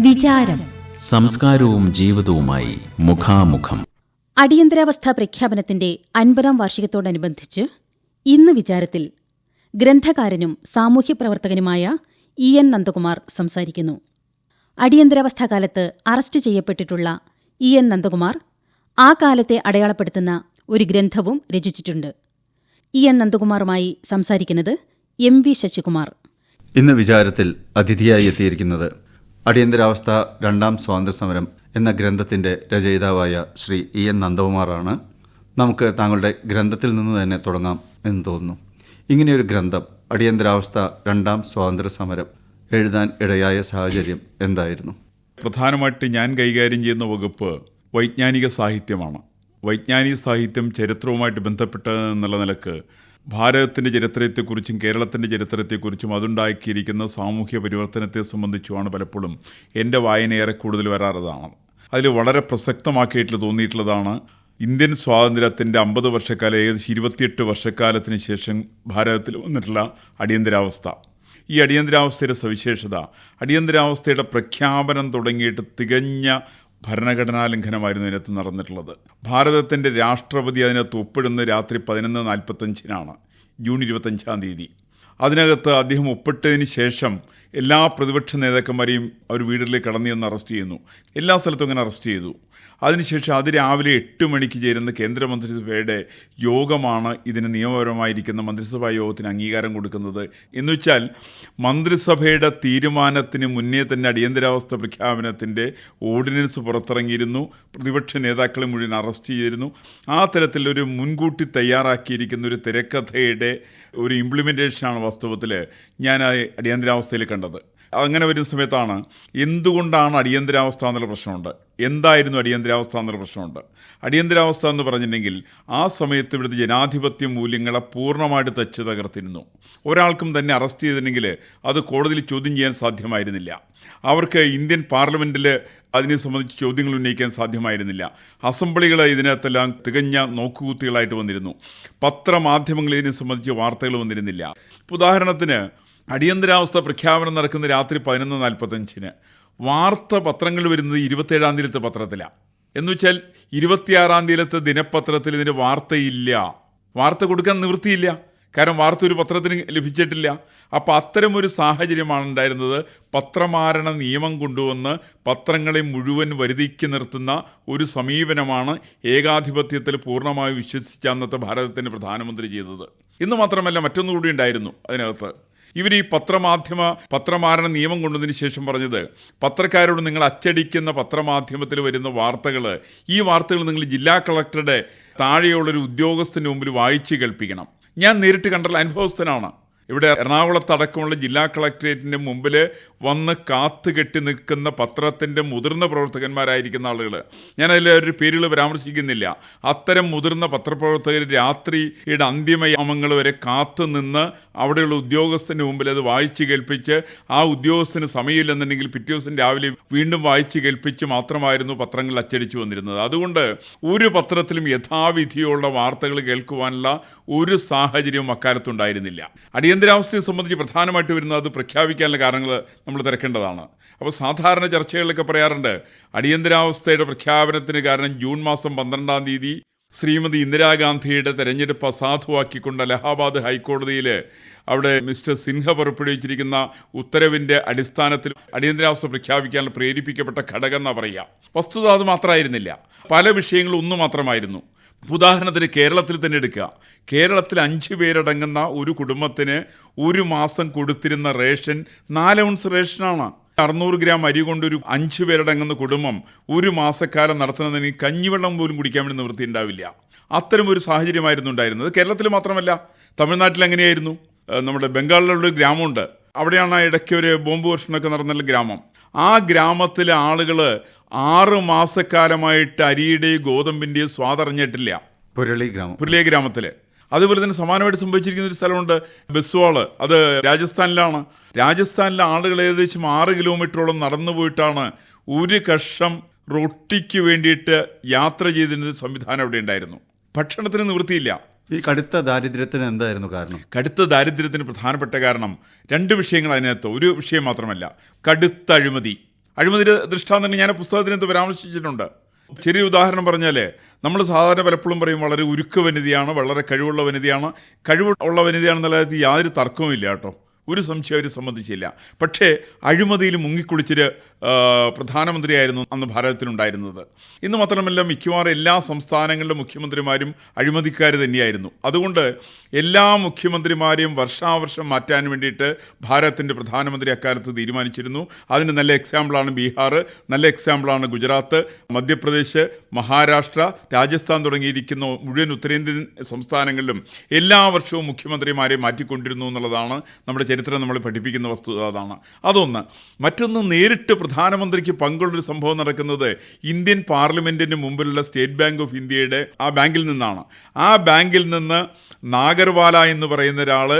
വിചാരം. സംസ്കാരവും ജീവിതവുമായി മുഖാമുഖം. അടിയന്തരാവസ്ഥ പ്രഖ്യാപനത്തിന്റെ അൻപതാം വാർഷികത്തോടനുബന്ധിച്ച് ഇന്ന് വിചാരത്തിൽ ഗ്രന്ഥകാരനും സാമൂഹ്യ പ്രവർത്തകനുമായ ഇ എൻ നന്ദകുമാർ സംസാരിക്കുന്നു. അടിയന്തരാവസ്ഥ അടിയന്തരാവസ്ഥാകാലത്ത് അറസ്റ്റ് ചെയ്യപ്പെട്ടിട്ടുള്ള ഇ എൻ നന്ദകുമാർ ആ കാലത്തെ അടയാളപ്പെടുത്തുന്ന ഒരു ഗ്രന്ഥവും രചിച്ചിട്ടുണ്ട്. ഇ എൻ നന്ദകുമാറുമായി സംസാരിക്കുന്നത് എം വി ശശികുമാർ. ഇന്ന് വിചാരത്തിൽ അതിഥിയായി എത്തിയിരിക്കുന്നത് അടിയന്തരാവസ്ഥ രണ്ടാം സ്വാതന്ത്ര്യ സമരം എന്ന ഗ്രന്ഥത്തിന്റെ രചയിതാവായ ശ്രീ ഇ എൻ നന്ദകുമാറാണ് നമുക്ക് താങ്കളുടെ ഗ്രന്ഥത്തിൽ നിന്ന് തന്നെ തുടങ്ങാം എന്ന് തോന്നുന്നു. ഇങ്ങനെയൊരു ഗ്രന്ഥം അടിയന്തരാവസ്ഥ രണ്ടാം സ്വാതന്ത്ര്യ സമരം എഴുതാൻ ഇടയായ സാഹചര്യം എന്തായിരുന്നു? പ്രധാനമായിട്ട് ഞാൻ കൈകാര്യം ചെയ്യുന്ന വകുപ്പ് വൈജ്ഞാനിക സാഹിത്യമാണ്. വൈജ്ഞാനിക സാഹിത്യം ചരിത്രവുമായിട്ട് ബന്ധപ്പെട്ട എന്നുള്ള നിലയ്ക്ക് ഭാരതത്തിന്റെ ചരിത്രത്തെക്കുറിച്ചും കേരളത്തിന്റെ ചരിത്രത്തെക്കുറിച്ചും അതുണ്ടാക്കിയിരിക്കുന്ന സാമൂഹ്യ പരിവർത്തനത്തെ സംബന്ധിച്ചുമാണ് പലപ്പോഴും എന്റെ വായന ഏറെ കൂടുതൽ വരാറതാണ് അതിൽ വളരെ പ്രസക്തമാക്കിയിട്ട് തോന്നിയിട്ടുള്ളതാണ് ഇന്ത്യൻ സ്വാതന്ത്ര്യത്തിന്റെ അമ്പത് വർഷക്കാലം ഏകദേശം ഇരുപത്തിയെട്ട് വർഷക്കാലത്തിന് ശേഷം ഭാരതത്തിൽ വന്നിട്ടുള്ള അടിയന്തരാവസ്ഥ. ഈ അടിയന്തരാവസ്ഥയുടെ സവിശേഷത അടിയന്തരാവസ്ഥയുടെ പ്രഖ്യാപനം തുടങ്ങിയിട്ട് തികഞ്ഞ ഭരണഘടനാ ലംഘനമായിരുന്നു ഇതിനകത്ത് നടന്നിട്ടുള്ളത്. ഭാരതത്തിന്റെ രാഷ്ട്രപതി അതിനകത്ത് ഒപ്പിടുന്ന രാത്രി പതിനൊന്ന് നാൽപ്പത്തഞ്ചിനാണ് ജൂൺ ഇരുപത്തഞ്ചാം തീയതി. അതിനകത്ത് അദ്ദേഹം ഒപ്പിട്ടതിന് ശേഷം എല്ലാ പ്രതിപക്ഷ നേതാക്കന്മാരെയും അവർ വീടുകളിൽ കടന്നു ചെന്ന് അറസ്റ്റ് ചെയ്യുന്നു. എല്ലാ സ്ഥലത്തും അങ്ങനെ അറസ്റ്റ് ചെയ്തു. അതിനുശേഷം അതിരാവിലെ എട്ട് മണിക്ക് ചേരുന്ന കേന്ദ്രമന്ത്രിസഭയുടെ യോഗമാണ് ഇതിന് നിയമപരമായിരിക്കുന്ന മന്ത്രിസഭാ യോഗത്തിന് അംഗീകാരം കൊടുക്കുന്നത്. എന്ന് വെച്ചാൽ മന്ത്രിസഭയുടെ തീരുമാനത്തിന് മുന്നേ തന്നെ അടിയന്തരാവസ്ഥ പ്രഖ്യാപനത്തിന്റെ ഓർഡിനൻസ് പുറത്തിറങ്ങിയിരുന്നു. പ്രതിപക്ഷ നേതാക്കളെ മുഴുവൻ അറസ്റ്റ് ചെയ്തിരുന്നു. ആ തരത്തിലൊരു മുൻകൂട്ടി തയ്യാറാക്കിയിരിക്കുന്ന ഒരു തിരക്കഥയുടെ ഒരു ഇംപ്ലിമെന്റേഷനാണ് വാസ്തവത്തിൽ ഞാൻ അടിയന്തരാവസ്ഥയിൽ കണ്ടത്. അങ്ങനെ വരുന്ന സമയത്താണ് എന്തുകൊണ്ടാണ് അടിയന്തരാവസ്ഥ എന്നുള്ള പ്രശ്നമുണ്ട്? എന്തായിരുന്നു അടിയന്തരാവസ്ഥ എന്നുള്ള പ്രശ്നമുണ്ട്? അടിയന്തരാവസ്ഥ എന്ന് പറഞ്ഞിട്ടുണ്ടെങ്കിൽ ആ സമയത്ത് ഇവിടുത്തെ ജനാധിപത്യ മൂല്യങ്ങളെ പൂർണമായിട്ട് തച്ച് തകർത്തിരുന്നു. ഒരാൾക്കും തന്നെ അറസ്റ്റ് ചെയ്തിട്ടുണ്ടെങ്കിൽ അത് കോടതിയിൽ ചോദ്യം ചെയ്യാൻ സാധ്യമായിരുന്നില്ല. അവർക്ക് ഇന്ത്യൻ പാർലമെന്റിൽ അതിനെ സംബന്ധിച്ച് ചോദ്യങ്ങൾ ഉന്നയിക്കാൻ സാധ്യമായിരുന്നില്ല. അസംബ്ലികൾ ഇതിനകത്തെല്ലാം തികഞ്ഞ നോക്കുകുത്തികളായിട്ട് വന്നിരുന്നു. പത്രമാധ്യമങ്ങൾ ഇതിനെ സംബന്ധിച്ച് വാർത്തകൾ വന്നിരുന്നില്ല. ഉദാഹരണത്തിന് അടിയന്തരാവസ്ഥ പ്രഖ്യാപനം നടക്കുന്ന രാത്രി പതിനൊന്ന് നാൽപ്പത്തഞ്ചിന്. വാർത്ത പത്രങ്ങൾ വരുന്നത് ഇരുപത്തേഴാം തീയതിയിലത്തെ പത്രത്തിലാണ് എന്ന് വെച്ചാൽ ഇരുപത്തിയാറാം തീയതിയിലത്തെ ദിനപത്രത്തിൽ ഇതിന് വാർത്തയില്ല. വാർത്ത കൊടുക്കാൻ നിവൃത്തിയില്ല. കാരണം വാർത്ത ഒരു പത്രത്തിന് ലഭിച്ചിട്ടില്ല. അപ്പോൾ അത്തരം ഒരു സാഹചര്യമാണ് ഉണ്ടായിരുന്നത്. പത്രമാരണ നിയമം കൊണ്ടുവന്ന് പത്രങ്ങളെ മുഴുവൻ വരുതിക്ക് നിർത്തുന്ന ഒരു സമീപനമാണ് ഏകാധിപത്യത്തിൽ പൂർണമായി വിശ്വസിച്ച അന്നത്തെ ഭാരതത്തിന്റെ പ്രധാനമന്ത്രി ചെയ്തത്. ഇന്ന് മാത്രമല്ല മറ്റൊന്നുകൂടി ഉണ്ടായിരുന്നു അതിനകത്ത്. ഇവർ ഈ പത്രമാധ്യമ പത്രമാരണ നിയമം കൊണ്ടതിന് ശേഷം പറഞ്ഞത് പത്രക്കാരോട് നിങ്ങൾ അച്ചടിക്കുന്ന പത്രമാധ്യമത്തിൽ വരുന്ന വാർത്തകൾ ഈ വാർത്തകൾ നിങ്ങൾ ജില്ലാ കളക്ടറുടെ താഴെയുള്ളൊരു ഉദ്യോഗസ്ഥന് മുമ്പിൽ വായിച്ച് കേൾപ്പിക്കണം. ഞാൻ നേരിട്ട് കണ്ടുള്ള അനുഭവസ്ഥനാണ്. ഇവിടെ എറണാകുളത്ത് അടക്കമുള്ള ജില്ലാ കളക്ടറേറ്റിന്റെ മുമ്പിൽ വന്ന് കാത്തു കെട്ടി നിൽക്കുന്ന പത്രത്തിന്റെ മുതിർന്ന പ്രവർത്തകന്മാരായിരിക്കുന്ന ആളുകൾ ഞാൻ അതിൽ ഒരു പേരുകൾ പരാമർശിക്കുന്നില്ല. അത്തരം മുതിർന്ന പത്രപ്രവർത്തകർ രാത്രിയുടെ അന്തിമയാമങ്ങൾ വരെ കാത്തു നിന്ന് അവിടെയുള്ള ഉദ്യോഗസ്ഥന്റെ മുമ്പിൽ അത് വായിച്ചു കേൾപ്പിച്ച് ആ ഉദ്യോഗസ്ഥന് സമയമില്ലെന്നുണ്ടെങ്കിൽ പിറ്റേ ദിവസം രാവിലെ വീണ്ടും വായിച്ചു കേൾപ്പിച്ച് മാത്രമായിരുന്നു പത്രങ്ങൾ അച്ചടിച്ചു വന്നിരുന്നത്. അതുകൊണ്ട് ഒരു പത്രത്തിലും യഥാവിധിയുള്ള വാർത്തകൾ കേൾക്കുവാനുള്ള ഒരു സാഹചര്യവും അക്കാലത്തുണ്ടായിരുന്നില്ല. അടിയന്തരാവസ്ഥയെ സംബന്ധിച്ച് പ്രധാനമായിട്ട് വരുന്നത് അത് പ്രഖ്യാപിക്കാനുള്ള കാരണങ്ങൾ നമ്മൾ തിരക്കേണ്ടതാണ്. അപ്പോൾ സാധാരണ ചർച്ചകളിലൊക്കെ പറയാറുണ്ട് അടിയന്തരാവസ്ഥയുടെ പ്രഖ്യാപനത്തിന് കാരണം ജൂൺ മാസം പന്ത്രണ്ടാം തീയതി ശ്രീമതി ഇന്ദിരാഗാന്ധിയുടെ തെരഞ്ഞെടുപ്പ് അസാധുവാക്കിക്കൊണ്ട് അലഹാബാദ് ഹൈക്കോടതിയിൽ അവിടെ മിസ്റ്റർ സിൻഹ പുറപ്പെടുവിച്ചിരിക്കുന്ന ഉത്തരവിന്റെ അടിസ്ഥാനത്തിൽ അടിയന്തരാവസ്ഥ പ്രഖ്യാപിക്കാൻ പ്രേരിപ്പിക്കപ്പെട്ട ഘടകം എന്നാ പറയുക. വസ്തുത അത് മാത്രമായിരുന്നില്ല. പല വിഷയങ്ങളും ഒന്നു മാത്രമായിരുന്നു. ഉദാഹരണത്തിന് കേരളത്തിൽ തന്നെ എടുക്കുക. കേരളത്തിൽ അഞ്ച് പേരടങ്ങുന്ന ഒരു കുടുംബത്തിന് ഒരു മാസം കൊടുത്തിരുന്ന റേഷൻ നാല് ഔൺസ് റേഷനാണ്. അറുന്നൂറ് ഗ്രാം അരി കൊണ്ടൊരു അഞ്ച് പേരടങ്ങുന്ന കുടുംബം ഒരു മാസക്കാലം നടത്തുന്നതിന് കഞ്ഞിവെള്ളം പോലും കുടിക്കാൻ വേണ്ടി നിവൃത്തി ഉണ്ടാവില്ല. അത്തരം ഒരു സാഹചര്യമായിരുന്നു ഉണ്ടായിരുന്നത്. കേരളത്തിൽ മാത്രമല്ല തമിഴ്നാട്ടിൽ എങ്ങനെയായിരുന്നു? നമ്മുടെ ബംഗാളിലുള്ള ഒരു ഗ്രാമമുണ്ട്. അവിടെയാണ് ഇടയ്ക്ക് ഒരു ബോംബ് വർഷണമൊക്കെ നടന്നുള്ള ഗ്രാമം. ആ ഗ്രാമത്തിലെ ആളുകൾ ആറ് മാസക്കാലമായിട്ട് അരിയുടെയും ഗോതമ്പിന്റെയും സ്വാദറിഞ്ഞിട്ടില്ല പുരളി ഗ്രാമം. പുരളി ഗ്രാമത്തിൽ അതുപോലെ തന്നെ സമാനമായിട്ട് സംഭവിച്ചിരിക്കുന്ന ഒരു സ്ഥലമുണ്ട് ബസ്വാൾ. അത് രാജസ്ഥാനിലാണ്. രാജസ്ഥാനിലെ ആളുകൾ ഏകദേശം ആറ് കിലോമീറ്ററോളം നടന്നു പോയിട്ടാണ് ഒരു കഷം റൊട്ടിക്ക് വേണ്ടിയിട്ട് യാത്ര ചെയ്തിരുന്ന സംവിധാനം അവിടെ ഉണ്ടായിരുന്നു. ഭക്ഷണത്തിന് നിവൃത്തിയില്ല. ഈ കടുത്ത ദാരിദ്ര്യത്തിന് എന്തായിരുന്നു കാരണം? കടുത്ത ദാരിദ്ര്യത്തിന് പ്രധാനപ്പെട്ട കാരണം രണ്ട് വിഷയങ്ങൾ അതിനകത്ത്. ഒരു വിഷയം മാത്രമല്ല കടുത്ത അഴിമതി. അഴിമതിയുടെ ദൃഷ്ടാന്തം ഞാൻ പുസ്തകത്തിനകത്ത് പരാമർശിച്ചിട്ടുണ്ട്. ചെറിയ ഉദാഹരണം പറഞ്ഞാൽ നമ്മൾ സാധാരണ പലപ്പോഴും പറയും വളരെ ഉരുക്ക് വനിതയാണ് വളരെ കഴിവുള്ള വനിതയാണ്. കഴിവുള്ള വനിതയാണെന്നുള്ള യാതൊരു തർക്കവും ഇല്ല കേട്ടോ. ഒരു സംശയം അവർ സംബന്ധിച്ചില്ല. പക്ഷേ അഴിമതിയിൽ മുങ്ങിക്കുളിച്ചിട്ട് പ്രധാനമന്ത്രിയായിരുന്നു അന്ന് ഭാരതത്തിലുണ്ടായിരുന്നത്. ഇന്ന് മാത്രമല്ല മിക്കവാറും എല്ലാ സംസ്ഥാനങ്ങളിലെ മുഖ്യമന്ത്രിമാരും അഴിമതിക്കാർ തന്നെയായിരുന്നു. അതുകൊണ്ട് എല്ലാ മുഖ്യമന്ത്രിമാരെയും വർഷാവർഷം മാറ്റാൻ വേണ്ടിയിട്ട് ഭാരതത്തിന്റെ പ്രധാനമന്ത്രി അക്കാലത്ത് തീരുമാനിച്ചിരുന്നു. അതിന് നല്ല എക്സാമ്പിളാണ് ബീഹാർ നല്ല എക്സാമ്പിളാണ് ഗുജറാത്ത് മധ്യപ്രദേശ് മഹാരാഷ്ട്ര രാജസ്ഥാൻ തുടങ്ങിയിരിക്കുന്ന മുഴുവൻ ഉത്തരേന്ത്യൻ സംസ്ഥാനങ്ങളിലും എല്ലാ വർഷവും മുഖ്യമന്ത്രിമാരെ മാറ്റിക്കൊണ്ടിരുന്നു എന്നുള്ളതാണ് നമ്മുടെ ചരിത്രം നമ്മൾ പഠിപ്പിക്കുന്ന വസ്തുത അതാണ്. അതൊന്ന് മറ്റൊന്ന് നേരിട്ട് പ്രധാനമന്ത്രിക്ക് പങ്കുള്ളൊരു സംഭവം നടക്കുന്നത് ഇന്ത്യൻ പാർലമെന്റിന് മുമ്പിലുള്ള സ്റ്റേറ്റ് ബാങ്ക് ഓഫ് ഇന്ത്യയുടെ ആ ബാങ്കിൽ നിന്നാണ്. ആ ബാങ്കിൽ നിന്ന് നാഗർവാല എന്ന് പറയുന്ന ഒരാൾ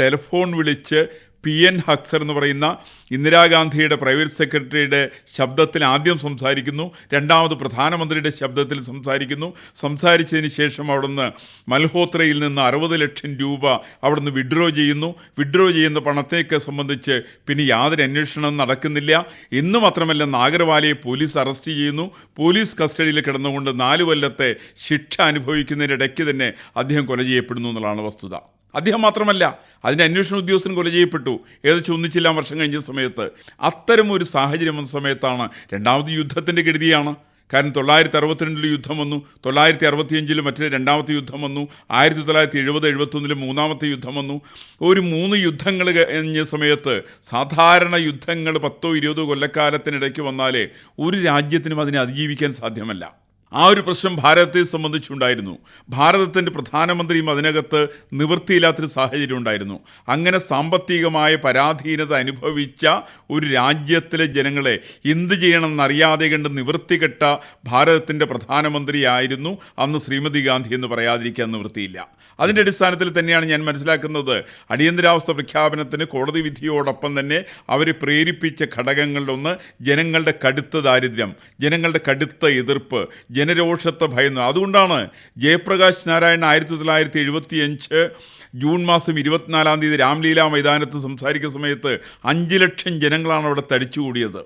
ടെലിഫോൺ വിളിച്ച് പി എൻ ഹക്സർ എന്ന് പറയുന്ന ഇന്ദിരാഗാന്ധിയുടെ പ്രൈവറ്റ് സെക്രട്ടറിയുടെ ശബ്ദത്തിൽ ആദ്യം സംസാരിക്കുന്നു രണ്ടാമത് പ്രധാനമന്ത്രിയുടെ ശബ്ദത്തിൽ സംസാരിക്കുന്നു. സംസാരിച്ചതിന് ശേഷം അവിടുന്ന് മൽഹോത്രയിൽ നിന്ന് അറുപത് ലക്ഷം രൂപ അവിടുന്ന് വിഡ്രോ ചെയ്യുന്നു. വിഡ്രോ ചെയ്യുന്ന പണത്തേക്ക് സംബന്ധിച്ച് പിന്നെ യാതൊരു അന്വേഷണവും നടക്കുന്നില്ല. എന്ന് മാത്രമല്ല നാഗർവാലയെ പോലീസ് അറസ്റ്റ് ചെയ്യുന്നു. പോലീസ് കസ്റ്റഡിയിൽ കിടന്നുകൊണ്ട് നാല് കൊല്ലത്തെ ശിക്ഷ അനുഭവിക്കുന്നതിനിടയ്ക്ക് തന്നെ അദ്ദേഹം കൊല ചെയ്യപ്പെടുന്നു എന്നുള്ളതാണ് വസ്തുത. അദ്ദേഹം മാത്രമല്ല അതിന്റെ അന്വേഷണ ഉദ്യോഗസ്ഥൻ കൊല ചെയ്യപ്പെട്ടു. ഏകദേശം ഒന്നിച്ചില്ല വർഷം കഴിഞ്ഞ സമയത്ത്. അത്തരം ഒരു സാഹചര്യം വന്ന സമയത്താണ് രണ്ടാമത് യുദ്ധത്തിന്റെ ഗതിയാണ് കാരണം തൊള്ളായിരത്തി അറുപത്തിരണ്ടിൽ യുദ്ധം വന്നു തൊള്ളായിരത്തി അറുപത്തിയഞ്ചിൽ മറ്റേ രണ്ടാമത്തെ യുദ്ധം വന്നു ആയിരത്തി തൊള്ളായിരത്തി എഴുപത് എഴുപത്തൊന്നിൽ മൂന്നാമത്തെ യുദ്ധം വന്നു. ഒരു മൂന്ന് യുദ്ധങ്ങൾ കഴിഞ്ഞ സമയത്ത് സാധാരണ യുദ്ധങ്ങൾ പത്തോ ഇരുപതോ കൊല്ലക്കാലത്തിനിടയ്ക്ക് വന്നാലേ ഒരു രാജ്യത്തിനും അതിനെ അതിജീവിക്കാൻ സാധ്യമല്ല. ആ ഒരു പ്രശ്നം ഭാരതത്തെ സംബന്ധിച്ചുണ്ടായിരുന്നു. ഭാരതത്തിന്റെ പ്രധാനമന്ത്രിയും അതിനകത്ത് നിവൃത്തിയില്ലാത്തൊരു സാഹചര്യം ഉണ്ടായിരുന്നു. അങ്ങനെ സാമ്പത്തികമായ പരാധീനത അനുഭവിച്ച ഒരു രാജ്യത്തിലെ ജനങ്ങളെ എന്ത് ചെയ്യണമെന്നറിയാതെ കണ്ട് നിവൃത്തികെട്ട ഭാരതത്തിന്റെ പ്രധാനമന്ത്രിയായിരുന്നു അന്ന് ശ്രീമതി ഗാന്ധി എന്ന് പറയാതിരിക്കാൻ നിവൃത്തിയില്ല. അതിന്റെ അടിസ്ഥാനത്തിൽ തന്നെയാണ് ഞാൻ മനസ്സിലാക്കുന്നത് അടിയന്തരാവസ്ഥ പ്രഖ്യാപനത്തിന് കോടതി വിധിയോടൊപ്പം തന്നെ അവരെ പ്രേരിപ്പിച്ച ഘടകങ്ങളിലൊന്ന് ജനങ്ങളുടെ കടുത്ത ദാരിദ്ര്യം ജനങ്ങളുടെ കടുത്ത എതിർപ്പ് ജനരോഷത്തെ ഭയന്നു. അതുകൊണ്ടാണ് ജയപ്രകാശ് നാരായൺ ആയിരത്തി തൊള്ളായിരത്തി എഴുപത്തി അഞ്ച് ജൂൺ മാസം ഇരുപത്തിനാലാം തീയതി രാംലീല മൈതാനത്ത് സംസാരിക്കുന്ന സമയത്ത് അഞ്ച് ലക്ഷം ജനങ്ങളാണ് അവിടെ തടിച്ചുകൂടിയത്.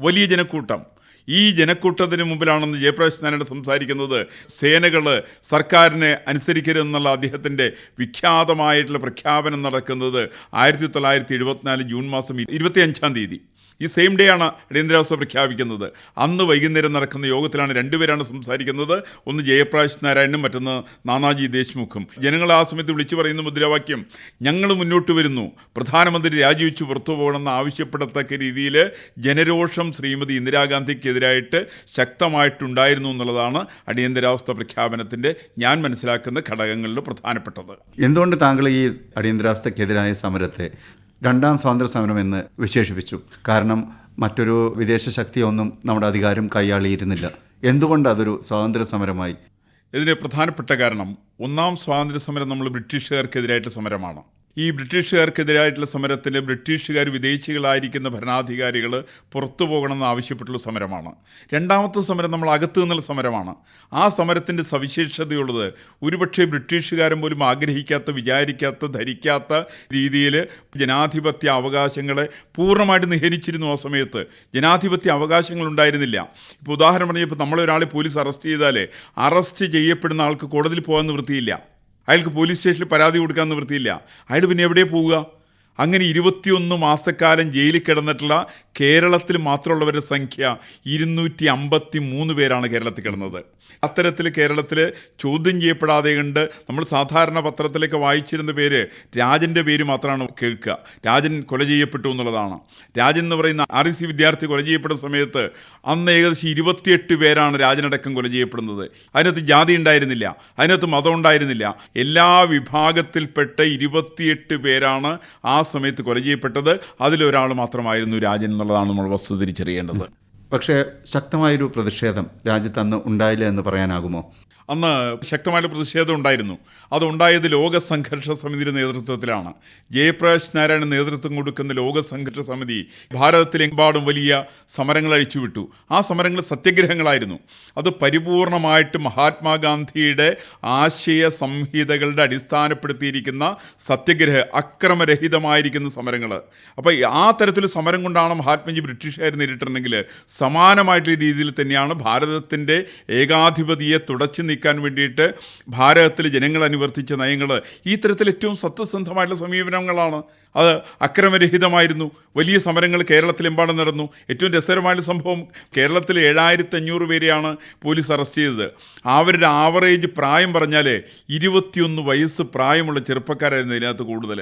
വലിയ ജനക്കൂട്ടം. ഈ ജനക്കൂട്ടത്തിന് മുമ്പിലാണെന്ന് ജയപ്രകാശ് നാരായണൻ സംസാരിക്കുന്നത് സേനകൾ സർക്കാരിനെ അനുസരിക്കരുതെന്നുള്ള അദ്ദേഹത്തിന്റെ വിഖ്യാതമായിട്ടുള്ള പ്രഖ്യാപനം നടക്കുന്നത് ആയിരത്തി തൊള്ളായിരത്തി എഴുപത്തിനാല് ജൂൺ മാസം ഇരുപത്തിയഞ്ചാം തീയതി. ഈ സെയിം ഡേ ആണ് അടിയന്തരാവസ്ഥ പ്രഖ്യാപിക്കുന്നത്. അന്ന് വൈകുന്നേരം നടക്കുന്ന യോഗത്തിലാണ് രണ്ടുപേരാണ് സംസാരിക്കുന്നത്. ഒന്ന് ജയപ്രകാശ് നാരായണനും മറ്റൊന്ന് നാനാജി ദേശ്മുഖും. ജനങ്ങൾ ആ സമയത്ത് വിളിച്ചു പറയുന്ന മുദ്രാവാക്യം ഞങ്ങൾ മുന്നോട്ട് വരുന്നു. പ്രധാനമന്ത്രി രാജിവെച്ച് പുറത്തു പോകണമെന്ന് ആവശ്യപ്പെടത്തക്ക രീതിയിൽ ജനരോഷം ശ്രീമതി ഇന്ദിരാഗാന്ധിക്കെതിരായിട്ട് ശക്തമായിട്ടുണ്ടായിരുന്നു എന്നുള്ളതാണ് അടിയന്തരാവസ്ഥ പ്രഖ്യാപനത്തിന്റെ ഞാൻ മനസ്സിലാക്കുന്ന ഘടകങ്ങളിൽ പ്രധാനപ്പെട്ടത്. എന്തുകൊണ്ട് താങ്കൾ ഈ അടിയന്തരാവസ്ഥക്കെതിരായ സമരത്തെ രണ്ടാം സ്വാതന്ത്ര്യ സമരം എന്ന് വിശേഷിപ്പിച്ചു. കാരണം മറ്റൊരു വിദേശ ശക്തിയൊന്നും നമ്മുടെ അധികാരം കൈയാളിയിരുന്നില്ല. എന്തുകൊണ്ട് അതൊരു സ്വാതന്ത്ര്യ സമരമായി ഇതിന് പ്രധാനപ്പെട്ട കാരണം ഒന്നാം സ്വാതന്ത്ര്യ സമരം നമ്മൾ ബ്രിട്ടീഷുകാർക്കെതിരായിട്ട് സമരമാണ്. ഈ ബ്രിട്ടീഷുകാർക്കെതിരായിട്ടുള്ള സമരത്തിൽ ബ്രിട്ടീഷുകാർ വിദേശികളായിരിക്കുന്ന ഭരണാധികാരികൾ പുറത്തു പോകണമെന്ന് ആവശ്യപ്പെട്ടുള്ള സമരമാണ്. രണ്ടാമത്തെ സമരം നമ്മൾ അകത്തു നിന്നുള്ള സമരമാണ്. ആ സമരത്തിന്റെ സവിശേഷതയുള്ളത് ഒരുപക്ഷെ ബ്രിട്ടീഷുകാരൻ പോലും ആഗ്രഹിക്കാത്ത വിചാരിക്കാത്ത ധരിക്കാത്ത രീതിയിൽ ജനാധിപത്യ അവകാശങ്ങളെ പൂർണമായിട്ട് നിഹരിച്ചിരുന്നു ആ സമയത്ത്. ജനാധിപത്യ അവകാശങ്ങൾ ഉണ്ടായിരുന്നില്ല. ഇപ്പോൾ ഉദാഹരണം പറഞ്ഞപ്പോൾ നമ്മളൊരാളെ പോലീസ് അറസ്റ്റ് ചെയ്താൽ അറസ്റ്റ് ചെയ്യപ്പെടുന്ന ആൾക്ക് കോടതിയിൽ പോകാൻ നിവൃത്തിയില്ല. അയാൾക്ക് പോലീസ് സ്റ്റേഷനിൽ പരാതി കൊടുക്കാൻ നിവൃത്തിയില്ല. അയാൾ പിന്നെ എവിടെ പോവുക? അങ്ങനെ ഇരുപത്തിയൊന്ന് മാസക്കാലം ജയിലിൽ കിടന്നിട്ടുള്ള കേരളത്തിൽ മാത്രമുള്ളവരുടെ സംഖ്യ ഇരുന്നൂറ്റി അമ്പത്തി മൂന്ന് പേരാണ് കേരളത്തിൽ കിടന്നത്. അത്തരത്തിൽ കേരളത്തിൽ ചോദ്യം ചെയ്യപ്പെടാതെ കണ്ട് നമ്മൾ സാധാരണ പത്രത്തിലേക്ക് വായിച്ചിരുന്ന പേര് രാജന്റെ പേര് മാത്രമാണ് കേൾക്കുക. രാജൻ കൊല ചെയ്യപ്പെട്ടു എന്നുള്ളതാണ്. രാജൻ എന്ന് പറയുന്ന ആർ സി വിദ്യാർത്ഥി കൊല ചെയ്യപ്പെടുന്ന സമയത്ത് അന്ന് ഏകദേശം ഇരുപത്തിയെട്ട് പേരാണ് രാജനടക്കം കൊല ചെയ്യപ്പെടുന്നത്. അതിനകത്ത് ജാതി ഉണ്ടായിരുന്നില്ല. അതിനകത്ത് മതം ഉണ്ടായിരുന്നില്ല. എല്ലാ വിഭാഗത്തിൽപ്പെട്ട ഇരുപത്തിയെട്ട് പേരാണ് ആ സമയത്ത് കൊല ചെയ്യപ്പെട്ടത് അതിലൊരാൾ മാത്രമായിരുന്നു രാജൻ എന്നുള്ളതാണ് നമ്മൾ വസ്തു തിരിച്ചറിയേണ്ടത്. പക്ഷേ ശക്തമായൊരു പ്രതിഷേധം രാജ്യത്ത് അന്ന് ഉണ്ടായില്ല എന്ന് പറയാനാകുമോ? അന്ന് ശക്തമായിട്ട് പ്രതിഷേധം ഉണ്ടായിരുന്നു. അതുണ്ടായത് ലോക സംഘർഷ സമിതിയുടെ നേതൃത്വത്തിലാണ്. ജയപ്രകാശ് നാരായണൻ നേതൃത്വം കൊടുക്കുന്ന ലോക സംഘർഷ സമിതി ഭാരതത്തിലെമ്പാടും വലിയ സമരങ്ങൾ അഴിച്ചുവിട്ടു. ആ സമരങ്ങൾ സത്യഗ്രഹങ്ങളായിരുന്നു. അത് പരിപൂർണമായിട്ട് മഹാത്മാഗാന്ധിയുടെ ആശയ സംഹിതകളുടെ അടിസ്ഥാനപ്പെടുത്തിയിരിക്കുന്ന സത്യഗ്രഹ അക്രമരഹിതമായിരിക്കുന്ന സമരങ്ങൾ അപ്പോൾ ആ തരത്തിൽ സമരം കൊണ്ടാണ് മഹാത്മജി ബ്രിട്ടീഷുകാർ നേരിട്ടിട്ടുണ്ടെങ്കിൽ സമാനമായിട്ടുള്ള രീതിയിൽ തന്നെയാണ് ഭാരതത്തിന്റെ ഏകാധിപതിയെ തുടച്ചു നീക്കാൻ വേണ്ടിയിട്ട് ഭാരതത്തിൽ ജനങ്ങൾ അനുവർത്തിച്ച നയങ്ങൾ ഈ തരത്തിൽ ഏറ്റവും സത്യസന്ധമായിട്ടുള്ള സമീപനങ്ങളാണ്. അത് അക്രമരഹിതമായിരുന്നു. വലിയ സമരങ്ങൾ കേരളത്തിലെമ്പാടും നടന്നു. ഏറ്റവും രസകരമായിട്ടുള്ള സംഭവം കേരളത്തിൽ ഏഴായിരത്തി അഞ്ഞൂറ് പേരെയാണ് പോലീസ് അറസ്റ്റ് ചെയ്തത്. അവരുടെ ആവറേജ് പ്രായം പറഞ്ഞാൽ ഇരുപത്തിയൊന്ന് വയസ്സ് പ്രായമുള്ള ചെറുപ്പക്കാരായിരുന്നു ഇതിനകത്ത് കൂടുതൽ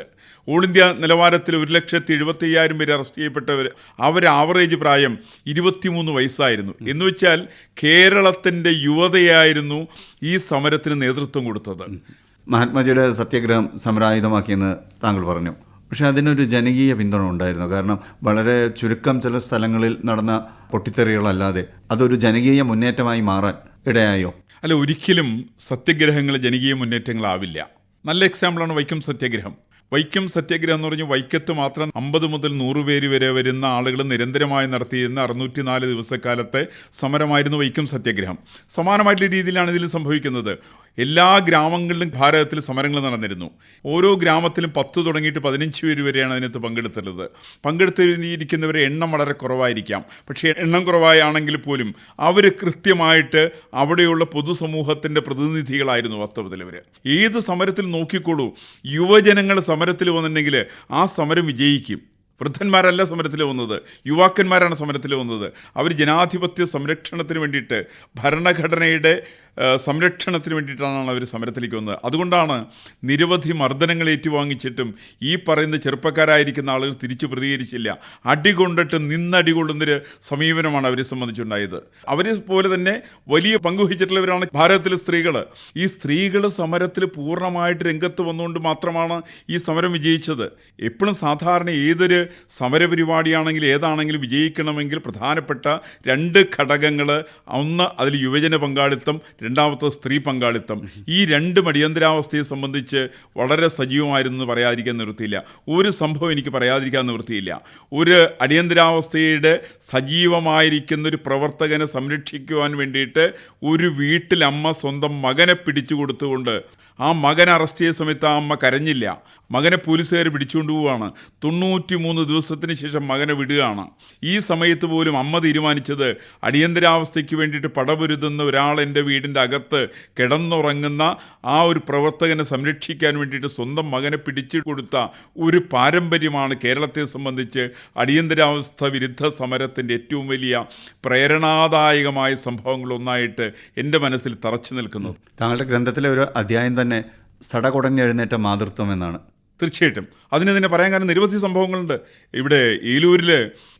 ഓൾ ഇന്ത്യ നിലവാരത്തിൽ ഒരു ലക്ഷത്തി എഴുപത്തി അയ്യായിരം പേര് അറസ്റ്റ് ചെയ്യപ്പെട്ടവർ അവരുടെ ആവറേജ് പ്രായം ഇരുപത്തിമൂന്ന് വയസ്സായിരുന്നു. എന്ന് വെച്ചാൽ കേരളത്തിന്റെ യുവതയായിരുന്നു ഈ സമരത്തിന് നേതൃത്വം കൊടുത്തത്. മഹാത്മാജിയുടെ സത്യാഗ്രഹം സമരായുധമാക്കിയെന്ന് താങ്കൾ പറഞ്ഞു. പക്ഷെ അതിനൊരു ജനകീയ പിന്തുണ ഉണ്ടായിരുന്നു. കാരണം വളരെ ചുരുക്കം ചില സ്ഥലങ്ങളിൽ നടന്ന പൊട്ടിത്തെറികളല്ലാതെ അതൊരു ജനകീയ മുന്നേറ്റമായി മാറാൻ ഇടയായോ? അല്ല ഒരിക്കലും സത്യഗ്രഹങ്ങൾ ജനകീയ മുന്നേറ്റങ്ങളാവില്ല. നല്ല എക്സാമ്പിളാണ് വൈക്കം സത്യാഗ്രഹം. വൈക്കം സത്യാഗ്രഹം എന്ന് പറഞ്ഞ് വൈക്കത്ത് മാത്രം അമ്പത് മുതൽ നൂറ് പേര് വരെ വരുന്ന ആളുകൾ നിരന്തരമായി നടത്തിയിരുന്ന അറുന്നൂറ്റി നാല് ദിവസക്കാലത്തെ സമരമായിരുന്നു വൈക്കം സത്യാഗ്രഹം. സമാനമായിട്ടുള്ള രീതിയിലാണ് ഇതിൽ സംഭവിക്കുന്നത്. എല്ലാ ഗ്രാമങ്ങളിലും ഭാരതത്തിൽ സമരങ്ങൾ നടന്നിരുന്നു. ഓരോ ഗ്രാമത്തിലും പത്ത് തുടങ്ങിയിട്ട് പതിനഞ്ച് പേര് വരെയാണ് അതിനകത്ത് പങ്കെടുത്തുള്ളത് പങ്കെടുത്തിരിക്കുന്നവരെ എണ്ണം വളരെ കുറവായിരിക്കാം. പക്ഷേ എണ്ണം കുറവായാണെങ്കിൽ പോലും അവർ കൃത്യമായിട്ട് അവിടെയുള്ള പൊതുസമൂഹത്തിന്റെ പ്രതിനിധികളായിരുന്നു വാസ്തവത്തിൽ അവർ ഏത് സമരത്തിൽ നോക്കിക്കോളൂ യുവജനങ്ങൾ സമരത്തിൽ വന്നിട്ടുണ്ടെങ്കിൽ ആ സമരം വിജയിക്കും. വൃദ്ധന്മാരല്ല സമരത്തിൽ വന്നത് യുവാക്കന്മാരാണ് സമരത്തിൽ വന്നത്. അവർ ജനാധിപത്യ സംരക്ഷണത്തിന് വേണ്ടിയിട്ട് ഭരണഘടനയുടെ സംരക്ഷണത്തിന് വേണ്ടിയിട്ടാണ് അവർ സമരത്തിലേക്ക് വന്നത്. അതുകൊണ്ടാണ് നിരവധി മർദ്ദനങ്ങൾ ഏറ്റുവാങ്ങിച്ചിട്ടും ഈ പറയുന്ന ചെറുപ്പക്കാരായിരിക്കുന്ന ആളുകൾ തിരിച്ചു പ്രതികരിച്ചില്ല. അടി കൊണ്ടിട്ട് നിന്നടി കൊള്ളുന്നൊരു സമീപനമാണ് അവരെ സംബന്ധിച്ചുണ്ടായത്. അവരെ പോലെ തന്നെ വലിയ പങ്കുവഹിച്ചിട്ടുള്ളവരാണ് ഭാരതത്തിലെ സ്ത്രീകൾ. ഈ സ്ത്രീകൾ സമരത്തിൽ പൂർണമായിട്ട് രംഗത്ത് വന്നുകൊണ്ട് മാത്രമാണ് ഈ സമരം വിജയിച്ചത്. എപ്പോഴും സാധാരണ ഏതൊരു സമരപരിപാടിയാണെങ്കിൽ ഏതാണെങ്കിലും വിജയിക്കണമെങ്കിൽ പ്രധാനപ്പെട്ട രണ്ട് ഘടകങ്ങൾ ഒന്ന് അതിൽ യുവജന പങ്കാളിത്തം രണ്ടാമത്തെ സ്ത്രീ പങ്കാളിത്തം. ഈ രണ്ട് അടിയന്തരാവസ്ഥയെ സംബന്ധിച്ച് വളരെ സജീവമായിരുന്നു പറയാതിരിക്കാൻ നിവൃത്തിയില്ല. ഒരു സംഭവം എനിക്ക് പറയാതിരിക്കാൻ നിവൃത്തിയില്ല. ഒരു അടിയന്തരാവസ്ഥയുടെ സജീവമായിരിക്കുന്ന ഒരു പ്രവർത്തകനെ സംരക്ഷിക്കുവാൻ വേണ്ടിയിട്ട് ഒരു വീട്ടിലമ്മ സ്വന്തം മകനെ പിടിച്ചു കൊടുത്തുകൊണ്ട് ആ മകൻ അറസ്റ്റ് ചെയ്ത സമയത്ത് ആ അമ്മ കരഞ്ഞില്ല. മകനെ പോലീസുകാർ പിടിച്ചുകൊണ്ട് പോവുകയാണ്. തൊണ്ണൂറ്റി മൂന്ന് ദിവസത്തിന് ശേഷം മകനെ വിടുകയാണ്. ഈ സമയത്ത് പോലും അമ്മ തീരുമാനിച്ചത് അടിയന്തരാവസ്ഥയ്ക്ക് വേണ്ടിയിട്ട് പടപൊരുതുന്ന ഒരാൾ എന്റെ വീടിന്റെ അകത്ത് കിടന്നുറങ്ങുന്ന ആ ഒരു പ്രവർത്തകനെ സംരക്ഷിക്കാൻ വേണ്ടിയിട്ട് സ്വന്തം മകനെ പിടിച്ചു കൊടുത്ത ഒരു പാരമ്പര്യമാണ് കേരളത്തെ സംബന്ധിച്ച് അടിയന്തരാവസ്ഥ വിരുദ്ധ സമരത്തിന്റെ ഏറ്റവും വലിയ പ്രേരണാദായകമായ സംഭവങ്ങളൊന്നായിട്ട് എന്റെ മനസ്സിൽ തറച്ചു നിൽക്കുന്നത്. താങ്കളുടെ ഗ്രന്ഥത്തിലെ ഒരു അധ്യായം തന്നെ സടകുടഞ്ഞെഴുന്നേറ്റ മാതൃത്വം എന്നാണ്. തീർച്ചയായിട്ടും. അതിന് തന്നെ പറയാൻ കാരണം നിരവധി സംഭവങ്ങളുണ്ട്. ഇവിടെ ഏലൂരിൽ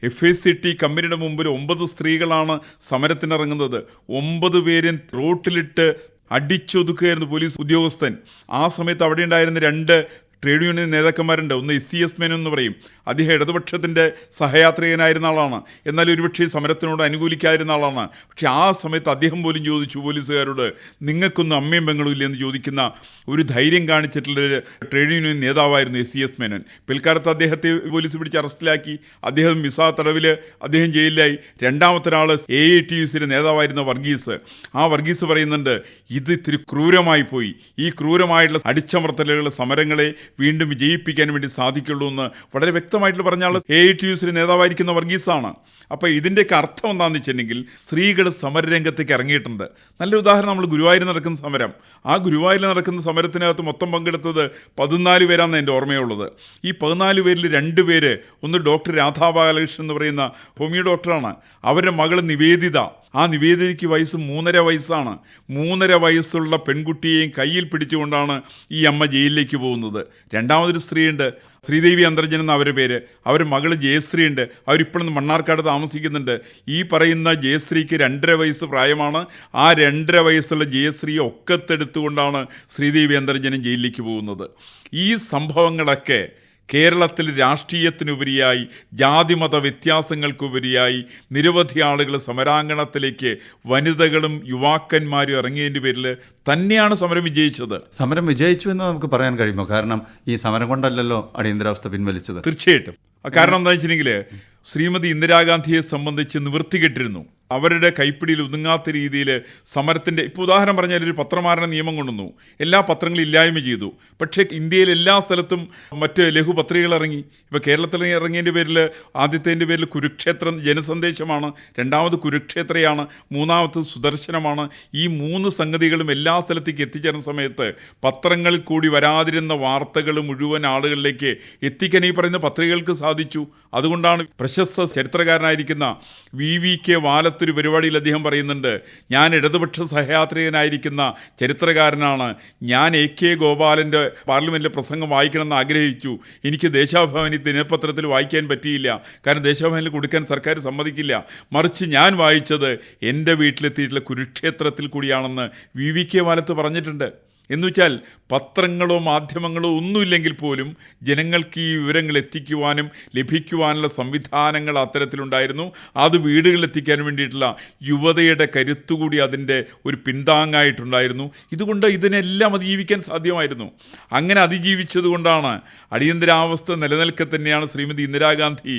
എഫ് എസ് സി ടി കമ്പനിയുടെ മുമ്പിൽ ഒമ്പത് സ്ത്രീകളാണ് സമരത്തിനിറങ്ങുന്നത്. ഒമ്പത് പേരും റോട്ടിലിട്ട് അടിച്ചൊതുക്കുകയായിരുന്നു പോലീസ് ഉദ്യോഗസ്ഥൻ. ആ സമയത്ത് അവിടെ ഉണ്ടായിരുന്ന രണ്ട് ട്രേഡ് യൂണിയൻ നേതാക്കന്മാരുണ്ട്. ഒന്ന് എസ് സി എസ് മേനു എന്ന് പറയും. അദ്ദേഹം ഇടതുപക്ഷത്തിന്റെ സഹയാത്രികനായിരുന്ന ആളാണ്. എന്നാൽ ഒരുപക്ഷെ സമരത്തിനോട് അനുകൂലിക്കാതിരുന്ന ആളാണ്. പക്ഷേ ആ സമയത്ത് അദ്ദേഹം പോലും ചോദിച്ചു പോലീസുകാരോട് നിങ്ങൾക്കൊന്നും അമ്മയും പെങ്ങളും എന്ന് ചോദിക്കുന്ന ഒരു ധൈര്യം കാണിച്ചിട്ടുള്ളൊരു ട്രേഡ് യൂണിയൻ നേതാവായിരുന്നു എസ് സി എസ് മേനൻ. പിൽക്കാലത്ത് അദ്ദേഹത്തെ പോലീസ് പിടിച്ച് അറസ്റ്റിലാക്കി. അദ്ദേഹം മിസ തടവിൽ അദ്ദേഹം ജയിലിലായി. രണ്ടാമത്തെ ഒരാൾ എ ഐ ടി യുസിന്റെ നേതാവായിരുന്ന വർഗീസ്. ആ വർഗീസ് പറയുന്നുണ്ട് ഇത് ഇത്തിരി ക്രൂരമായി പോയി. ഈ ക്രൂരമായിട്ടുള്ള അടിച്ചമർത്തലുകൾ സമരങ്ങളെ വീണ്ടും വിജയിപ്പിക്കാൻ വേണ്ടി സാധിക്കുള്ളൂ എന്ന് വളരെ വ്യക്തമായിട്ട് പറഞ്ഞാൽ എ ഐ ടി യുസിന് നേതാവായിരിക്കുന്ന വർഗീസാണ്. അപ്പോൾ ഇതിന്റെയൊക്കെ അർത്ഥം എന്താണെന്ന് വെച്ചിട്ടുണ്ടെങ്കിൽ സ്ത്രീകൾ സമരരംഗത്തേക്ക് ഇറങ്ങിയിട്ടുണ്ട്. നല്ല ഉദാഹരണം നമ്മൾ ഗുരുവായൂർ നടക്കുന്ന സമരം. ആ ഗുരുവായൂരിൽ നടക്കുന്ന സമരത്തിനകത്ത് മൊത്തം പങ്കെടുത്തത് പതിനാല് പേരാണെന്ന് എന്റെ ഓർമ്മയുള്ളത്. ഈ പതിനാല് പേരിൽ രണ്ട് പേര് ഒന്ന് ഡോക്ടർ രാധാ ബാലകൃഷ്ണൻ എന്ന് പറയുന്ന ഹോമിയോ ഡോക്ടറാണ്. അവരുടെ മകൾ നിവേദിത. ആ നിവേദിതയ്ക്ക് വയസ്സ് മൂന്നര വയസ്സാണ്. മൂന്നര വയസ്സുള്ള പെൺകുട്ടിയെയും കയ്യിൽ പിടിച്ചുകൊണ്ടാണ് ഈ അമ്മ ജയിലിലേക്ക് പോകുന്നത്. രണ്ടാമതൊരു സ്ത്രീയുണ്ട്. ശ്രീദേവി അന്തർജൻ എന്ന അവരുടെ പേര്. അവരുടെ മകൾ ജയശ്രീ ഉണ്ട്. അവരിപ്പോഴും മണ്ണാർക്കാട് താമസിക്കുന്നുണ്ട്. ഈ പറയുന്ന ജയശ്രീക്ക് രണ്ടര വയസ്സ് പ്രായമാണ്. ആ രണ്ടര വയസ്സുള്ള ജയശ്രീയെ ഒക്കത്തെടുത്തുകൊണ്ടാണ് ശ്രീദേവി അന്തർജനം ജയിലിലേക്ക് പോകുന്നത്. ഈ സംഭവങ്ങളൊക്കെ കേരളത്തിൽ രാഷ്ട്രീയത്തിനുപരിയായി ജാതിമത വ്യത്യാസങ്ങൾക്കുപരിയായി നിരവധി ആളുകൾ സമരാങ്കണത്തിലേക്ക് വനിതകളും യുവാക്കന്മാരും ഇറങ്ങിയതിന്റെ പേരിൽ തന്നെയാണ് സമരം വിജയിച്ചത്. സമരം വിജയിച്ചു എന്ന് നമുക്ക് പറയാൻ കഴിയുമോ? കാരണം ഈ സമരം കൊണ്ടല്ലല്ലോ അടിയന്തരാവസ്ഥ പിൻവലിച്ചത്? തീർച്ചയായിട്ടും. കാരണം എന്താ വെച്ചിട്ടുണ്ടെങ്കിൽ ശ്രീമതി ഇന്ദിരാഗാന്ധിയെ സംബന്ധിച്ച് നിവൃത്തികെട്ടിരുന്നു അവരുടെ കൈപ്പിടിയിൽ ഒതുങ്ങാത്ത രീതിയിൽ സമരത്തിന്റെ ഇപ്പോൾ ഉദാഹരണം പറഞ്ഞാൽ ഒരു പത്രമാരണ നിയമം കൊണ്ടുവന്നു. എല്ലാ പത്രങ്ങളും ഇല്ലായ്മ ചെയ്തു. പക്ഷേ ഇന്ത്യയിൽ എല്ലാ സ്ഥലത്തും മറ്റ് ലഘുപത്രികകൾ ഇറങ്ങി. ഇപ്പോൾ കേരളത്തിൽ ഇറങ്ങിയതിന്റെ പേരിൽ ആദ്യത്തേന്റെ പേരിൽ കുരുക്ഷേത്രം ജനസന്ദേശമാണ്. രണ്ടാമത് കുരുക്ഷേത്രയാണ്. മൂന്നാമത് സുദർശനമാണ്. ഈ മൂന്ന് സംഗതികളും എല്ലാ സ്ഥലത്തേക്ക് എത്തിച്ചേർന്ന സമയത്ത് പത്രങ്ങളിൽ കൂടി വരാതിരുന്ന വാർത്തകൾ മുഴുവൻ ആളുകളിലേക്ക് എത്തിക്കാൻ ഈ പറയുന്ന പത്രികകൾക്ക് സാധിച്ചു. അതുകൊണ്ടാണ് പ്രശസ്ത ചരിത്രകാരനായിരിക്കുന്ന വി വി കെ വാലത്തൊരു പരിപാടിയിൽ അദ്ദേഹം പറയുന്നുണ്ട് ഞാൻ ഇടതുപക്ഷ സഹയാത്രികനായിരിക്കുന്ന ചരിത്രകാരനാണ്. ഞാൻ എ കെ ഗോപാലന്റെ പാർലമെന്റിലെ പ്രസംഗം വായിക്കണമെന്ന് ആഗ്രഹിച്ചു. എനിക്ക് ദേശാഭിമാനി ദിനപത്രത്തിൽ വായിക്കാൻ പറ്റിയില്ല. കാരണം ദേശാഭിമാനിൽ കൊടുക്കാൻ സർക്കാർ സമ്മതിക്കില്ല. മറിച്ച് ഞാൻ വായിച്ചത് എന്റെ വീട്ടിലെത്തിയിട്ടുള്ള കുരുക്ഷേത്രത്തിൽ കൂടിയാണെന്ന് വി വി കെ വാലത്ത് പറഞ്ഞിട്ടുണ്ട്. എന്നുവെച്ചാൽ പത്രങ്ങളോ മാധ്യമങ്ങളോ ഒന്നുമില്ലെങ്കിൽ പോലും ജനങ്ങൾക്ക് ഈ വിവരങ്ങൾ എത്തിക്കുവാനും ലഭിക്കുവാനുള്ള സംവിധാനങ്ങൾ അത്തരത്തിലുണ്ടായിരുന്നു. അത് വീടുകളിൽ എത്തിക്കാൻ വേണ്ടിയിട്ടുള്ള യുവതയുടെ കരുത്തുകൂടി അതിന്റെ ഒരു പിന്താങ്ങായിട്ടുണ്ടായിരുന്നു ഇതുകൊണ്ട് ഇതിനെല്ലാം അതിജീവിക്കാൻ സാധ്യമായിരുന്നു. അങ്ങനെ അതിജീവിച്ചതുകൊണ്ടാണ് അടിയന്തരാവസ്ഥ നിലനിൽക്കെ തന്നെയാണ് ശ്രീമതി ഇന്ദിരാഗാന്ധി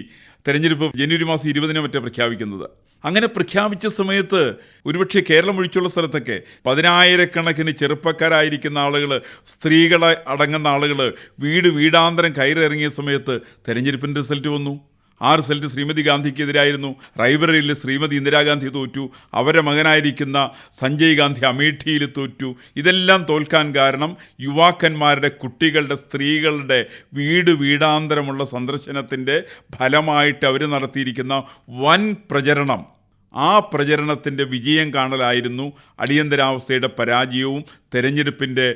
തെരഞ്ഞെടുപ്പ് ജനുവരി മാസം ഇരുപതിന് മറ്റേ പ്രഖ്യാപിക്കുന്നത്. അങ്ങനെ പ്രഖ്യാപിച്ച സമയത്ത് ഒരുപക്ഷെ കേരളം ഒഴിച്ചുള്ള സ്ഥലത്തൊക്കെ പതിനായിരക്കണക്കിന് ചെറുപ്പക്കാരായിരിക്കുന്ന ആളുകൾ സ്ത്രീകളെ അടങ്ങുന്ന ആളുകൾ വീട് വീടാന്തരം കയറിറങ്ങിയ സമയത്ത് തെരഞ്ഞെടുപ്പിന്റെ റിസൾട്ട് വന്നു. ആ റിസൾട്ട് ശ്രീമതി ഗാന്ധിക്കെതിരായിരുന്നു. റൈബ്രറിയിൽ ശ്രീമതി ഇന്ദിരാഗാന്ധി തോറ്റു. അവരുടെ മകനായിരിക്കുന്ന സഞ്ജയ് ഗാന്ധി അമേഠിയിൽ തോറ്റു. ഇതെല്ലാം തോൽക്കാൻ കാരണം യുവാക്കന്മാരുടെ കുട്ടികളുടെ സ്ത്രീകളുടെ വീട് വീടാന്തരമുള്ള സന്ദർശനത്തിന്റെ ഫലമായിട്ട് അവർ നടത്തിയിരിക്കുന്ന വൻ പ്രചരണം. ആ പ്രചരണത്തിന്റെ വിജയം കാണലായിരുന്നു അടിയന്തരാവസ്ഥയുടെ പരാജയവും തെരഞ്ഞെടുപ്പിന്റെ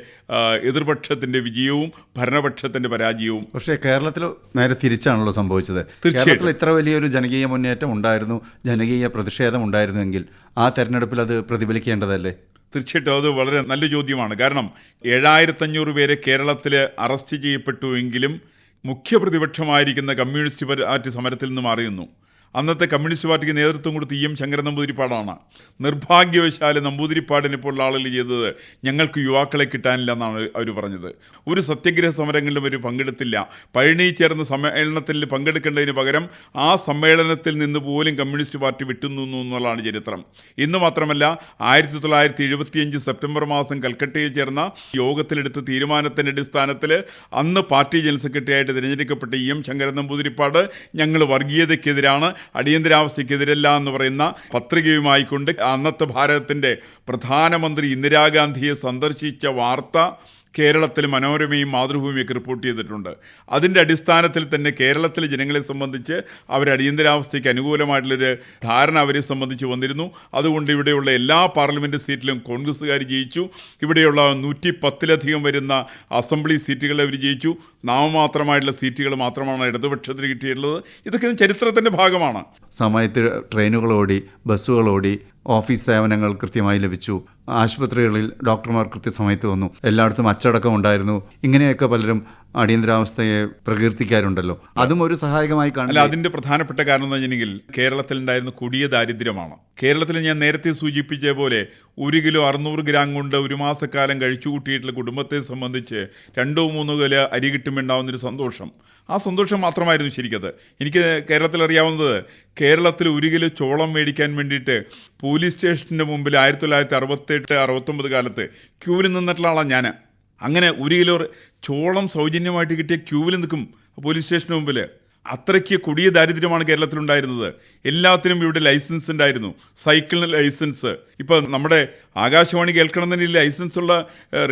എതിർപക്ഷത്തിന്റെ വിജയവും ഭരണപക്ഷത്തിന്റെ പരാജയവും. പക്ഷേ കേരളത്തിൽ നേരെ തിരിച്ചാണല്ലോ സംഭവിച്ചത്. തീർച്ചയായിട്ടും. കേരളത്തിൽ ഇത്ര വലിയൊരു ജനകീയ മുന്നേറ്റം ഉണ്ടായിരുന്നു ജനകീയ പ്രതിഷേധം ഉണ്ടായിരുന്നുവെങ്കിൽ ആ തെരഞ്ഞെടുപ്പിൽ അത് പ്രതിഫലിക്കേണ്ടതല്ലേ? തീർച്ചയായിട്ടും അത് വളരെ നല്ല ചോദ്യമാണ്. കാരണം ഏഴായിരത്തഞ്ഞൂറ് പേരെ കേരളത്തിൽ അറസ്റ്റ് ചെയ്യപ്പെട്ടുവെങ്കിലും മുഖ്യ പ്രതിപക്ഷമായിരിക്കുന്ന കമ്മ്യൂണിസ്റ്റ് പാർട്ടി സമരത്തിൽ നിന്ന് മാറിയുന്നു അന്നത്തെ കമ്മ്യൂണിസ്റ്റ് പാർട്ടിക്ക് നേതൃത്വം കൊടുത്ത ഇ എം ശങ്കര നമ്പൂതിരിപ്പാടാണ്. നിർഭാഗ്യവശാൽ നമ്പൂതിരിപ്പാടിനെ പോലുള്ള ആളുകൾ ചെയ്തത്. ഞങ്ങൾക്ക് യുവാക്കളെ കിട്ടാനില്ല എന്നാണ് അവർ പറഞ്ഞത്. ഒരു സത്യഗ്രഹ സമരങ്ങളിലും അവർ പങ്കെടുത്തില്ല. പഴനി ചേർന്ന സമ്മേളനത്തിൽ പങ്കെടുക്കേണ്ടതിന് പകരം ആ സമ്മേളനത്തിൽ നിന്ന് പോലും കമ്മ്യൂണിസ്റ്റ് പാർട്ടി വിട്ടുനിന്നു എന്നുള്ളതാണ് ചരിത്രം. ഇന്ന് മാത്രമല്ല ആയിരത്തി തൊള്ളായിരത്തി എഴുപത്തിയഞ്ച് സെപ്റ്റംബർ മാസം കൽക്കട്ടയിൽ ചേർന്ന യോഗത്തിലെടുത്ത തീരുമാനത്തിന്റെ അടിസ്ഥാനത്തിൽ അന്ന് പാർട്ടി ജനറൽ സെക്രട്ടറി ആയിട്ട് തിരഞ്ഞെടുക്കപ്പെട്ട ഇ എം ശങ്കരൻ നമ്പൂതിരിപ്പാട് ഞങ്ങൾ വർഗീയതയ്ക്കെതിരാണ്. അടിയന്തരാവസ്ഥയ്ക്കെതിരല്ല എന്ന് പറയുന്ന പത്രികയുമായി കൊണ്ട് അന്നത്തെ ഭാരതത്തിന്റെ പ്രധാനമന്ത്രി ഇന്ദിരാഗാന്ധിയെ സന്ദർശിച്ച വാർത്ത കേരളത്തിൽ മനോരമയും മാതൃഭൂമിയൊക്കെ റിപ്പോർട്ട് ചെയ്തിട്ടുണ്ട്. അതിന്റെ അടിസ്ഥാനത്തിൽ തന്നെ കേരളത്തിലെ ജനങ്ങളെ സംബന്ധിച്ച് അവർ അടിയന്തരാവസ്ഥയ്ക്ക് അനുകൂലമായിട്ടുള്ളൊരു ധാരണ അവരെ സംബന്ധിച്ച് വന്നിരുന്നു. അതുകൊണ്ട് ഇവിടെയുള്ള എല്ലാ പാർലമെന്റ് സീറ്റിലും കോൺഗ്രസ്സുകാർ ജയിച്ചു. ഇവിടെയുള്ള നൂറ്റി പത്തിലധികം വരുന്ന അസംബ്ലി സീറ്റുകൾ അവർ ജയിച്ചു. നാമമാത്രമായിട്ടുള്ള സീറ്റുകൾ മാത്രമാണ് ഇടതുപക്ഷത്തിന് കിട്ടിയിട്ടുള്ളത്. ഇതൊക്കെ ചരിത്രത്തിന്റെ ഭാഗമാണ്. സമയത്ത് ട്രെയിനുകളോടി ബസ്സുകളോടി ഓഫീസ് സേവനങ്ങൾ കൃത്യമായി ലഭിച്ചു. ആശുപത്രികളിൽ ഡോക്ടർമാർ കൃത്യസമയത്ത് വന്നു. എല്ലായിടത്തും അച്ചടക്കം ഉണ്ടായിരുന്നു. ഇങ്ങനെയൊക്കെ പലരും അടിയന്തരാവസ്ഥയെ പ്രകീർത്തിക്കാറുണ്ടല്ലോ. അതും ഒരു സഹായകമായി അല്ല കാണില്ല അതിന്റെ പ്രധാനപ്പെട്ട കാരണം എന്ന് വെച്ചിട്ടുണ്ടെങ്കിൽ കേരളത്തിൽ ഉണ്ടായിരുന്ന കൊടിയ ദാരിദ്ര്യമാണ്. കേരളത്തിൽ ഞാൻ നേരത്തെ സൂചിപ്പിച്ച പോലെ ഒരു കിലോ അറുന്നൂറ് ഗ്രാം കൊണ്ട് ഒരു മാസക്കാലം കഴിച്ചു കൂട്ടിയിട്ടുള്ള കുടുംബത്തെ സംബന്ധിച്ച് രണ്ടോ മൂന്നോ കിലോ അരി കിട്ടുമ്പോണ്ടാവുന്നൊരു സന്തോഷം. ആ സന്തോഷം മാത്രമായിരുന്നു ശരിക്കത് എനിക്ക് കേരളത്തിൽ അറിയാവുന്നത് കേരളത്തിൽ ഒരു കിലോ ചോളം മേടിക്കാൻ വേണ്ടിയിട്ട് പോലീസ് സ്റ്റേഷന്റെ മുമ്പിൽ ആയിരത്തി തൊള്ളായിരത്തി അറുപത്തെട്ട് അറുപത്തൊമ്പത് കാലത്ത് ക്യൂവിൽ നിന്നിട്ടുള്ള ആളാണ് ഞാൻ അങ്ങനെ ഒരു കിലോ ചോളം സൗജന്യമായിട്ട് കിട്ടിയ ക്യൂവിൽ നിൽക്കും പോലീസ് സ്റ്റേഷന് മുമ്പിൽ അത്രയ്ക്ക് കൊടിയ ദാരിദ്ര്യമാണ് കേരളത്തിലുണ്ടായിരുന്നത്. എല്ലാത്തിനും ഇവിടെ ലൈസൻസ് ഉണ്ടായിരുന്നു. സൈക്കിളിന് ലൈസൻസ്. ഇപ്പോൾ നമ്മുടെ ആകാശവാണി കേൾക്കണം തന്നെ ലൈസൻസ് ഉള്ള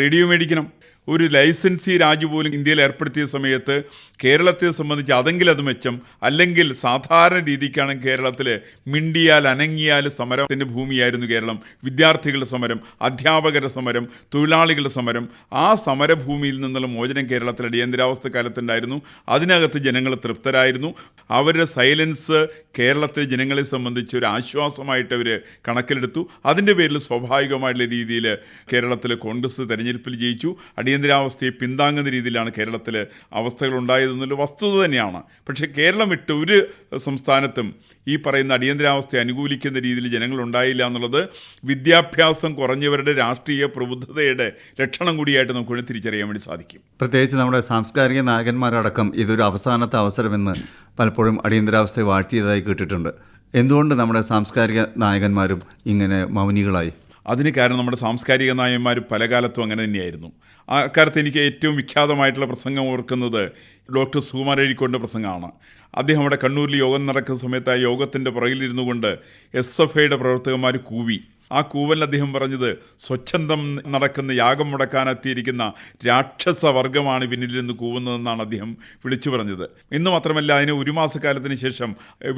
റേഡിയോ മേടിക്കണം. ഒരു ലൈസൻസി രാജു പോലും ഇന്ത്യയിൽ ഏർപ്പെടുത്തിയ സമയത്ത് കേരളത്തെ സംബന്ധിച്ച് അതെങ്കിലും അത് മെച്ചം അല്ലെങ്കിൽ സാധാരണ രീതിക്കാണ് കേരളത്തിൽ മിണ്ടിയാൽ അനങ്ങിയാൽ സമരത്തിന്റെ ഭൂമിയായിരുന്നു കേരളം. വിദ്യാർത്ഥികളുടെ സമരം അധ്യാപകരുടെ സമരം തൊഴിലാളികളുടെ സമരം ആ സമരഭൂമിയിൽ നിന്നുള്ള മോചനം കേരളത്തിൽ അടിയന്തരാവസ്ഥ കാലത്തുണ്ടായിരുന്നു അതിനകത്ത് ജനങ്ങൾ തൃപ്തരായിരുന്നു. അവരുടെ സൈലൻസ് കേരളത്തിലെ ജനങ്ങളെ സംബന്ധിച്ച് ഒരു ആശ്വാസമായിട്ട് അവർ കണക്കിലെടുത്തു. അതിന്റെ പേരിൽ സ്വാഭാവികമായിട്ടുള്ള രീതിയിൽ കേരളത്തിലെ കോൺഗ്രസ് തെരഞ്ഞെടുപ്പിൽ ജയിച്ചു. അടിയന്തരാവസ്ഥയെ പിന്താങ്ങുന്ന രീതിയിലാണ് കേരളത്തിൽ അവസ്ഥകൾ ഉണ്ടായതെന്നുള്ള വസ്തുത തന്നെയാണ്. പക്ഷേ കേരളം വിട്ട് ഒരു സംസ്ഥാനത്തും ഈ പറയുന്ന അടിയന്തരാവസ്ഥയെ അനുകൂലിക്കുന്ന രീതിയിൽ ജനങ്ങൾ ഉണ്ടായില്ല എന്നുള്ളത് വിദ്യാഭ്യാസം കുറഞ്ഞവരുടെ രാഷ്ട്രീയ പ്രബുദ്ധതയുടെ ലക്ഷണം കൂടിയായിട്ട് നമുക്ക് തിരിച്ചറിയാൻ വേണ്ടി സാധിക്കും. പ്രത്യേകിച്ച് നമ്മുടെ സാംസ്കാരിക നായകന്മാരടക്കം ഇതൊരു അവസാനത്തെ അവസരമെന്ന് പലപ്പോഴും അടിയന്തരാവസ്ഥയെ വാഴ്ത്തിയതായി കേട്ടിട്ടുണ്ട്. എന്തുകൊണ്ട് നമ്മുടെ സാംസ്കാരിക നായകന്മാരും ഇങ്ങനെ മൗനികളായി? അതിന് കാരണം നമ്മുടെ സാംസ്കാരിക നായന്മാർ പല കാലത്തും അങ്ങനെ തന്നെയായിരുന്നു. ആ കാലത്ത് എനിക്ക് ഏറ്റവും വിഖ്യാതമായിട്ടുള്ള പ്രസംഗം ഓർക്കുന്നത് ഡോക്ടർ സുകുമാർ എഴിക്കോടിന്റെ പ്രസംഗമാണ്. അദ്ദേഹം അവിടെ കണ്ണൂരിൽ യോഗം നടക്കുന്ന സമയത്ത് ആ യോഗത്തിന്റെ പുറകിലിരുന്നു കൊണ്ട് എസ് എഫ് ഐയുടെ പ്രവർത്തകന്മാർ കൂവി. ആ കൂവലിൽ അദ്ദേഹം പറഞ്ഞത് സ്വച്ഛന്തം നടക്കുന്ന യാഗം മുടക്കാനെത്തിയിരിക്കുന്ന രാക്ഷസ വർഗമാണ് പിന്നിൽ നിന്ന് കൂവുന്നതെന്നാണ് അദ്ദേഹം വിളിച്ചു പറഞ്ഞത്. ഇന്ന് മാത്രമല്ല അതിന് ഒരു മാസക്കാലത്തിന് ശേഷം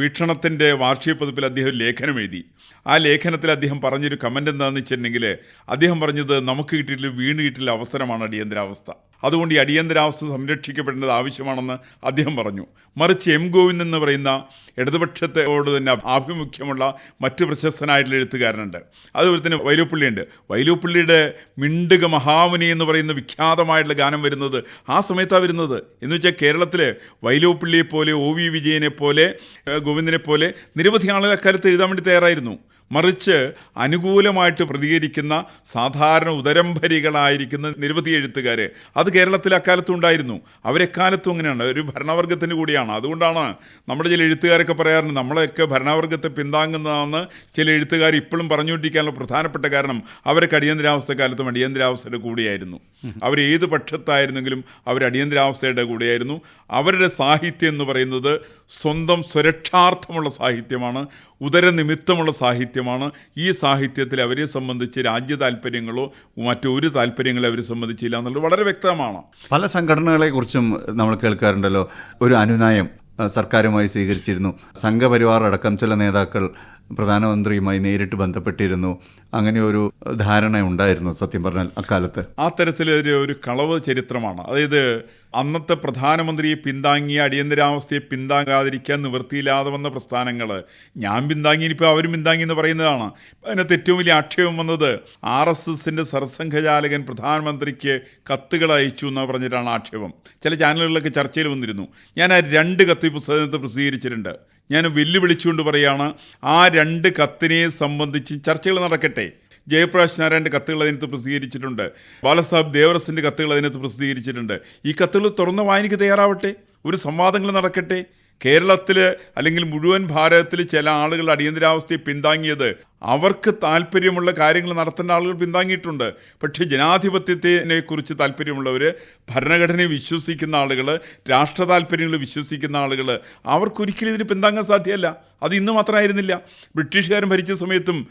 വീക്ഷണത്തിന്റെ വാർഷിക പതിപ്പിൽ അദ്ദേഹം ലേഖനം എഴുതി. ആ ലേഖനത്തിൽ അദ്ദേഹം പറഞ്ഞൊരു കമന്റ് എന്താണെന്ന് വെച്ചിട്ടുണ്ടെങ്കിൽ അദ്ദേഹം പറഞ്ഞത് നമുക്ക് കിട്ടിയിട്ടില്ല വീണ് കിട്ടിയിട്ടില്ല അവസരമാണ് അടിയന്തരാവസ്ഥ. അതുകൊണ്ട് ഈ അടിയന്തരാവസ്ഥ സംരക്ഷിക്കപ്പെടേണ്ടത് ആവശ്യമാണെന്ന് അദ്ദേഹം പറഞ്ഞു. മറിച്ച് എം ഗോവിന്ദ് എന്ന് പറയുന്ന ഇടതുപക്ഷത്തോട് തന്നെ ആഭിമുഖ്യമുള്ള മറ്റ് പ്രശസ്തനായിട്ടുള്ള എഴുത്തുകാരനുണ്ട്. അതുപോലെ തന്നെ വൈലൂപ്പള്ളിയുണ്ട്. വൈലൂപ്പള്ളിയുടെ മിണ്ടുക മഹാമുനി എന്ന് പറയുന്ന വിഖ്യാതമായിട്ടുള്ള ഗാനം വരുന്നത് ആ സമയത്താണ് വരുന്നത്. എന്ന് വെച്ചാൽ കേരളത്തിൽ വൈലൂപ്പള്ളിയെ പോലെ ഒ വി വിജയനെ പോലെ ഗോവിന്ദനെ പോലെ നിരവധി ആളുകൾ അക്കാലത്ത് എഴുതാൻ വേണ്ടി തയ്യാറായിരുന്നു. മറിച്ച് അനുകൂലമായിട്ട് പ്രതികരിക്കുന്ന സാധാരണ ഉദരംഭരികളായിരിക്കുന്ന നിരവധി എഴുത്തുകാർ അത് കേരളത്തിൽ അക്കാലത്തും ഉണ്ടായിരുന്നു. അവരെക്കാലത്തും അങ്ങനെയാണ്. ഒരു ഭരണവർഗത്തിന് കൂടിയാണ്. അതുകൊണ്ടാണ് നമ്മുടെ ചില എഴുത്തുകാരൊക്കെ പറയാറുണ്ട് നമ്മളെയൊക്കെ ഭരണവർഗത്തെ പിന്താങ്ങുന്നതാണെന്ന് ചില എഴുത്തുകാർ ഇപ്പോഴും പറഞ്ഞുകൊണ്ടിരിക്കാനുള്ള പ്രധാനപ്പെട്ട കാരണം അവരൊക്കെ അടിയന്തരാവസ്ഥ കാലത്തും അടിയന്തരാവസ്ഥയുടെ കൂടിയായിരുന്നു. അവർ ഏത് പക്ഷത്തായിരുന്നെങ്കിലും അവർ അടിയന്തരാവസ്ഥയുടെ കൂടിയായിരുന്നു. അവരുടെ സാഹിത്യം എന്ന് പറയുന്നത് സ്വന്തം സുരക്ഷാർത്ഥമുള്ള സാഹിത്യമാണ് ഉദരനിമിത്തമുള്ള സാഹിത്യമാണ്. ഈ സാഹിത്യത്തിൽ അവരെ സംബന്ധിച്ച് രാജ്യ താല്പര്യങ്ങളോ മറ്റൊരു താല്പര്യങ്ങളോ അവരെ സംബന്ധിച്ചില്ല എന്നുള്ളത് വളരെ വ്യക്തമാണ്. പല സംഘടനകളെ കുറിച്ചും നമ്മൾ കേൾക്കാറുണ്ടല്ലോ. ഒരു അനുനയം സർക്കാരുമായി സ്വീകരിച്ചിരുന്നു. സംഘപരിവാർ അടക്കം ചില നേതാക്കൾ പ്രധാനമന്ത്രിയുമായി നേരിട്ട് ബന്ധപ്പെട്ടിരുന്നു. അങ്ങനെ ഒരു ധാരണ ഉണ്ടായിരുന്നു സത്യം പറഞ്ഞാൽ അക്കാലത്ത്. ആ തരത്തിലൊരു ഒരു കളവ് ചരിത്രമാണ്. അതായത് അന്നത്തെ പ്രധാനമന്ത്രിയെ പിന്താങ്ങിയ അടിയന്തരാവസ്ഥയെ പിന്താങ്ങാതിരിക്കാൻ നിവൃത്തിയില്ലാതെ വന്ന പ്രസ്ഥാനങ്ങൾ. ഞാൻ പിന്താങ്ങി ഇപ്പോൾ അവരും പിന്താങ്ങി എന്ന് പറയുന്നതാണ്. അതിനകത്ത് ഏറ്റവും വലിയ ആക്ഷേപം വന്നത് ആർ എസ് എസിന്റെ സർസംഘചാലകൻ പ്രധാനമന്ത്രിക്ക് കത്തുകൾ അയച്ചു എന്ന് പറഞ്ഞിട്ടാണ് ആക്ഷേപം. ചില ചാനലുകളിലൊക്കെ ചർച്ചയിൽ വന്നിരുന്നു. ഞാൻ ആ രണ്ട് കത്ത് ഈ പുസ്തകത്തിൽ പ്രസിദ്ധീകരിച്ചിട്ടുണ്ട്. ഞാൻ വെല്ലുവിളിച്ചുകൊണ്ട് പറയുകയാണ് ആ രണ്ട് കത്തിനെ സംബന്ധിച്ച് ചർച്ചകൾ നടക്കട്ടെ. ജയപ്രകാശ് നാരായണന്റെ കത്തുകൾ അതിനകത്ത് പ്രസിദ്ധീകരിച്ചിട്ടുണ്ട്. ബാലസാഹബ് ദേവറസിന്റെ കത്തുകൾ അതിനകത്ത് പ്രസിദ്ധീകരിച്ചിട്ടുണ്ട്. ഈ കത്തുകൾ തുറന്ന വായനയ്ക്ക് തയ്യാറാവട്ടെ? ഒരു സംവാദങ്ങൾ നടക്കട്ടെ? കേരളത്തിൽ അല്ലെങ്കിൽ മുഴുവൻ ഭാരതത്തിൽ ചില ആളുകൾ അടിയന്തരാവസ്ഥയെ പിന്താങ്ങിയത് അവർക്ക് താല്പര്യമുള്ള കാര്യങ്ങൾ നടത്തേണ്ട ആളുകൾ പിന്താങ്ങിയിട്ടുണ്ട്. പക്ഷേ ജനാധിപത്യത്തിനെ കുറിച്ച് താല്പര്യമുള്ളവർ ഭരണഘടനയെ വിശ്വസിക്കുന്ന ആളുകൾ രാഷ്ട്ര താല്പര്യങ്ങൾ വിശ്വസിക്കുന്ന ആളുകൾ അവർക്കൊരിക്കലും ഇതിന് പിന്താങ്ങാൻ സാധ്യമല്ല അത് ഇന്ന് മാത്രമായിരുന്നില്ല. ബ്രിട്ടീഷുകാരൻ ഭരിച്ച സമയത്തും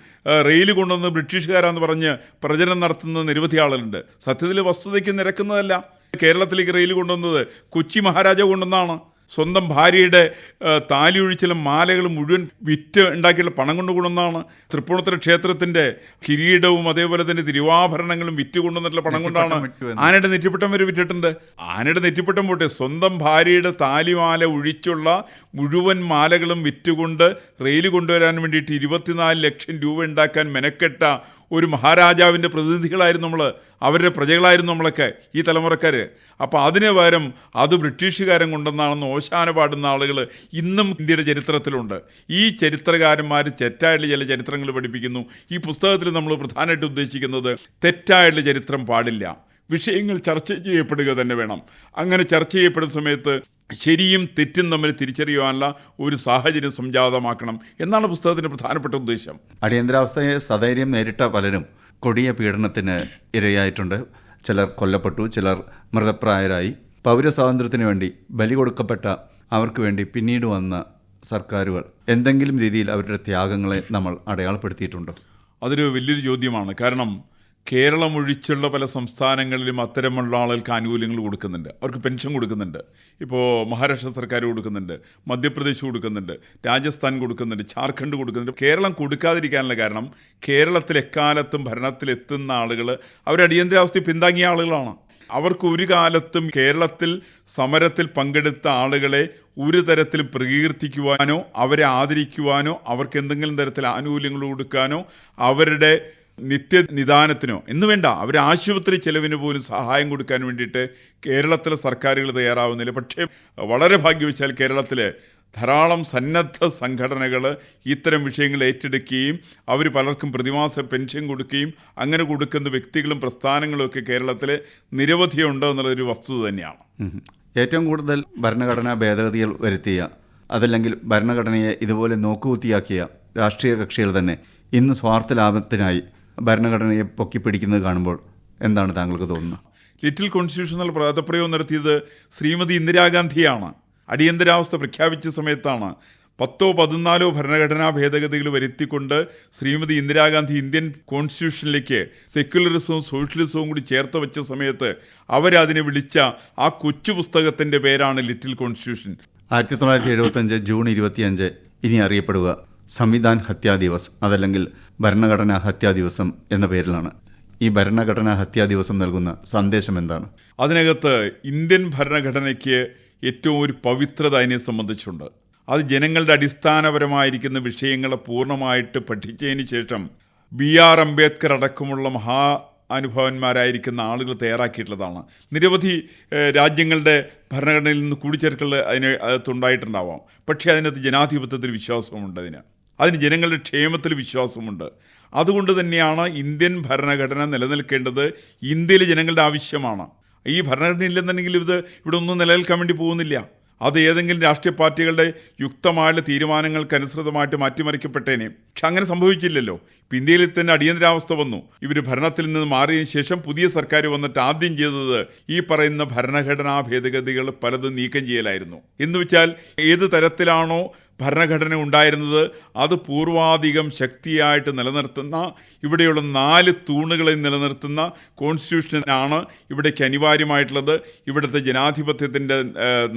റെയിൽ കൊണ്ടുവന്ന് ബ്രിട്ടീഷുകാരാന്ന് പറഞ്ഞ് പ്രചരണം നടത്തുന്ന നിരവധി ആളുകളുണ്ട്. സത്യത്തിൽ വസ്തുതയ്ക്ക് നിരക്കുന്നതല്ല. കേരളത്തിലേക്ക് റെയിൽ കൊണ്ടുവന്നത് കൊച്ചി മഹാരാജ കൊണ്ടുവന്നാണ് സ്വന്തം ഭാര്യയുടെ ആ, താലി ഒഴിച്ചിലും മാലകൾ മുഴുവൻ വിറ്റ് ഉണ്ടാക്കിയുള്ള പണം കൊണ്ട് കൊണ്ടുവന്നാണ് തൃപ്പൂണിത്തുറ ക്ഷേത്രത്തിന്റെ കിരീടവും അതേപോലെ തന്നെ തിരുവാഭരണങ്ങളും വിറ്റ് കൊണ്ടുവന്നിട്ടുള്ള പണം കൊണ്ടാണ് ആനയുടെ നെറ്റിപ്പട്ടം വരെ വിറ്റിട്ടുണ്ട്. ആനയുടെ നെറ്റിപ്പട്ടം പോട്ടെ സ്വന്തം ഭാര്യയുടെ താലിമാല ഒഴിച്ചുള്ള മുഴുവൻ മാലകളും വിറ്റുകൊണ്ട് റെയിൽ കൊണ്ടുവരാൻ വേണ്ടിയിട്ട് ഇരുപത്തിനാല് ലക്ഷം രൂപ ഉണ്ടാക്കാൻ മെനക്കെട്ട ഒരു മഹാരാജാവിന്റെ പ്രതിനിധികളായിരുന്നു നമ്മൾ അവരുടെ പ്രജകളായിരുന്നു നമ്മളൊക്കെ ഈ തലമുറക്കാർ അപ്പോൾ അതിന് പകരം അത് ബ്രിട്ടീഷുകാരൻ കൊണ്ടെന്നാണെന്ന് ഓശാന പാടുന്ന ആളുകൾ ഇന്നും ഇന്ത്യയുടെ ചരിത്രത്തിലുണ്ട്. ഈ ചരിത്രകാരന്മാർ തെറ്റായിട്ടുള്ള ചില ചരിത്രങ്ങൾ പഠിപ്പിക്കുന്നു. ഈ പുസ്തകത്തിൽ നമ്മൾ പ്രധാനമായിട്ട് ഉദ്ദേശിക്കുന്നത് തെറ്റായിട്ടുള്ള ചരിത്രം പാടില്ല. വിഷയങ്ങൾ ചർച്ച ചെയ്യപ്പെടുക തന്നെ വേണം. അങ്ങനെ ചർച്ച ചെയ്യപ്പെടുന്ന സമയത്ത് ശരിയും തെറ്റും തമ്മിൽ തിരിച്ചറിയുവാനുള്ള ഒരു സാഹചര്യം സംജാതമാക്കണം എന്നാണ് പുസ്തകത്തിന്റെ പ്രധാനപ്പെട്ട ഉദ്ദേശം. അടിയന്തരാവസ്ഥയെ സധൈര്യം നേരിട്ട പലരും കൊടിയ പീഡനത്തിന് ഇരയായിട്ടുണ്ട്. ചിലർ കൊല്ലപ്പെട്ടു ചിലർ മൃതപ്രായരായി. പൗരസ്വാതന്ത്ര്യത്തിന് വേണ്ടി ബലി കൊടുക്കപ്പെട്ട അവർക്ക് വേണ്ടി പിന്നീട് വന്ന സർക്കാരുകൾ എന്തെങ്കിലും രീതിയിൽ അവരുടെ ത്യാഗങ്ങളെ നമ്മൾ അടയാളപ്പെടുത്തിയിട്ടുണ്ടോ? അതൊരു വലിയൊരു ചോദ്യമാണ്. കാരണം കേരളം ഒഴിച്ചുള്ള പല സംസ്ഥാനങ്ങളിലും അത്തരമുള്ള ആളുകൾക്ക് ആനുകൂല്യങ്ങൾ കൊടുക്കുന്നുണ്ട്. അവർക്ക് പെൻഷൻ കൊടുക്കുന്നുണ്ട്. ഇപ്പോൾ മഹാരാഷ്ട്ര സർക്കാർ കൊടുക്കുന്നുണ്ട് മധ്യപ്രദേശ് കൊടുക്കുന്നുണ്ട് രാജസ്ഥാൻ കൊടുക്കുന്നുണ്ട് ജാർഖണ്ഡ് കൊടുക്കുന്നുണ്ട്. കേരളം കൊടുക്കാതിരിക്കാനുള്ള കാരണം കേരളത്തിൽ എക്കാലത്തും ഭരണത്തിലെത്തുന്ന ആളുകൾ അവർ അടിയന്തരാവസ്ഥയിൽ പിന്താങ്ങിയ ആളുകളാണ്. അവർക്ക് ഒരു കാലത്തും കേരളത്തിൽ സമരത്തിൽ പങ്കെടുത്ത ആളുകളെ ഒരു തരത്തിലും പ്രകീർത്തിക്കുവാനോ അവരെ ആദരിക്കുവാനോ അവർക്ക് എന്തെങ്കിലും തരത്തിൽ ആനുകൂല്യങ്ങൾ കൊടുക്കാനോ അവരുടെ നിത്യനിദാനത്തിനോ എന്ന് വേണ്ട. അവർ ആശുപത്രി ചെലവിന് പോലും സഹായം കൊടുക്കാൻ വേണ്ടിയിട്ട് കേരളത്തിലെ സർക്കാരുകൾ തയ്യാറാവുന്നില്ല. പക്ഷേ വളരെ ഭാഗ്യവശാൽ കേരളത്തിലെ ധാരാളം സന്നദ്ധ സംഘടനകൾ ഇത്തരം വിഷയങ്ങൾ ഏറ്റെടുക്കുകയും അവർ പലർക്കും പ്രതിമാസ പെൻഷൻ കൊടുക്കുകയും അങ്ങനെ കൊടുക്കുന്ന വ്യക്തികളും പ്രസ്ഥാനങ്ങളും ഒക്കെ കേരളത്തിൽ നിരവധിയുണ്ട് എന്നുള്ളൊരു വസ്തുത തന്നെയാണ്. ഏറ്റവും കൂടുതൽ ഭരണഘടനാ ഭേദഗതികൾ വരുത്തിയ അതല്ലെങ്കിൽ ഭരണഘടനയെ ഇതുപോലെ നോക്കുകുത്തിയാക്കിയ രാഷ്ട്രീയ കക്ഷികൾ തന്നെ ഇന്ന് സ്വാർത്ഥ ലാഭത്തിനായി ഭരണഘടനയെ പൊക്കിപ്പിടിക്കുന്നത് കാണുമ്പോൾ എന്താണ് താങ്കൾക്ക് തോന്നുന്നത്? ലിറ്റിൽ കോൺസ്റ്റിറ്റ്യൂഷണൽ പ്രാതപ്രയോഗം നടത്തിയത് ശ്രീമതി ഇന്ദിരാഗാന്ധിയാണ്. അടിയന്തരാവസ്ഥ പ്രഖ്യാപിച്ച സമയത്താണ് പത്തോ പതിനാലോ ഭരണഘടനാ ഭേദഗതികൾ വരുത്തിക്കൊണ്ട് ശ്രീമതി ഇന്ദിരാഗാന്ധി ഇന്ത്യൻ കോൺസ്റ്റിറ്റ്യൂഷനിലേക്ക് സെക്യുലറിസവും സോഷ്യലിസവും കൂടി ചേർത്ത് വെച്ച സമയത്ത് അവരതിനെ വിളിച്ച ആ കൊച്ചു പുസ്തകത്തിന്റെ പേരാണ് ലിറ്റിൽ കോൺസ്റ്റിറ്റ്യൂഷൻ. ആയിരത്തി തൊള്ളായിരത്തി എഴുപത്തഞ്ച് ജൂൺ ഇരുപത്തിയഞ്ച് ഇനി അറിയപ്പെടുക. സംവിധാൻ ഹത്യാ ദിവസ് അതല്ലെങ്കിൽ ഭരണഘടനാ ഹത്യാ ദിവസം എന്ന പേരിലാണ്. ഈ ഭരണഘടനാ ഹത്യാ ദിവസം നൽകുന്ന സന്ദേശം എന്താണ്? അതിനകത്ത് ഇന്ത്യൻ ഭരണഘടനയ്ക്ക് ഏറ്റവും ഒരു പവിത്രത അതിനെ സംബന്ധിച്ചുണ്ട്. അത് ജനങ്ങളുടെ അടിസ്ഥാനപരമായിരിക്കുന്ന വിഷയങ്ങളെ പൂർണമായിട്ട് പഠിച്ചതിന് ശേഷം ബി ആർ അംബേദ്കർ അടക്കമുള്ള മഹാ അനുഭവന്മാരായിരിക്കുന്ന ആളുകൾ തയ്യാറാക്കിയിട്ടുള്ളതാണ്. നിരവധി രാജ്യങ്ങളുടെ ഭരണഘടനയിൽ നിന്ന് കൂടിച്ചേർക്കൽ അതിന് അകത്തുണ്ടായിട്ടുണ്ടാവാം. പക്ഷേ അതിനകത്ത് ജനാധിപത്യത്തിൽ വിശ്വാസമുണ്ട് അതിന്. അതിന് ജനങ്ങളുടെ ക്ഷേമത്തിൽ വിശ്വാസമുണ്ട്. അതുകൊണ്ട് തന്നെയാണ് ഇന്ത്യൻ ഭരണഘടന നിലനിൽക്കേണ്ടത് ഇന്ത്യയിലെ ജനങ്ങളുടെ ആവശ്യമാണ്. ഈ ഭരണഘടന ഇല്ലെന്നുണ്ടെങ്കിൽ ഇത് ഇവിടെ ഒന്നും നിലനിൽക്കാൻ വേണ്ടി പോകുന്നില്ല. അത് ഏതെങ്കിലും രാഷ്ട്രീയ പാർട്ടികളുടെ യുക്തമായ തീരുമാനങ്ങൾക്ക് അനുസൃതമായിട്ട് മാറ്റിമറിക്കപ്പെട്ടേനെ. പക്ഷെ അങ്ങനെ സംഭവിച്ചില്ലല്ലോ. ഇപ്പം ഇന്ത്യയിൽ തന്നെ അടിയന്തരാവസ്ഥ വന്നു. ഇവർ ഭരണത്തിൽ നിന്ന് മാറിയതിനു ശേഷം പുതിയ സർക്കാർ വന്നിട്ട് ആദ്യം ചെയ്തത് ഈ പറയുന്ന ഭരണഘടനാ ഭേദഗതികൾ പലതും നീക്കം ചെയ്യലായിരുന്നു. എന്ന് വെച്ചാൽ ഏത് തരത്തിലാണോ ഭരണഘടന ഉണ്ടായിരുന്നത് അത് പൂർവാധികം ശക്തിയായിട്ട് നിലനിർത്തുന്ന ഇവിടെയുള്ള നാല് തൂണുകളെ നിലനിർത്തുന്ന കോൺസ്റ്റിറ്റ്യൂഷനാണ് ഇവിടേക്ക് അനിവാര്യമായിട്ടുള്ളത്. ഇവിടുത്തെ ജനാധിപത്യത്തിന്റെ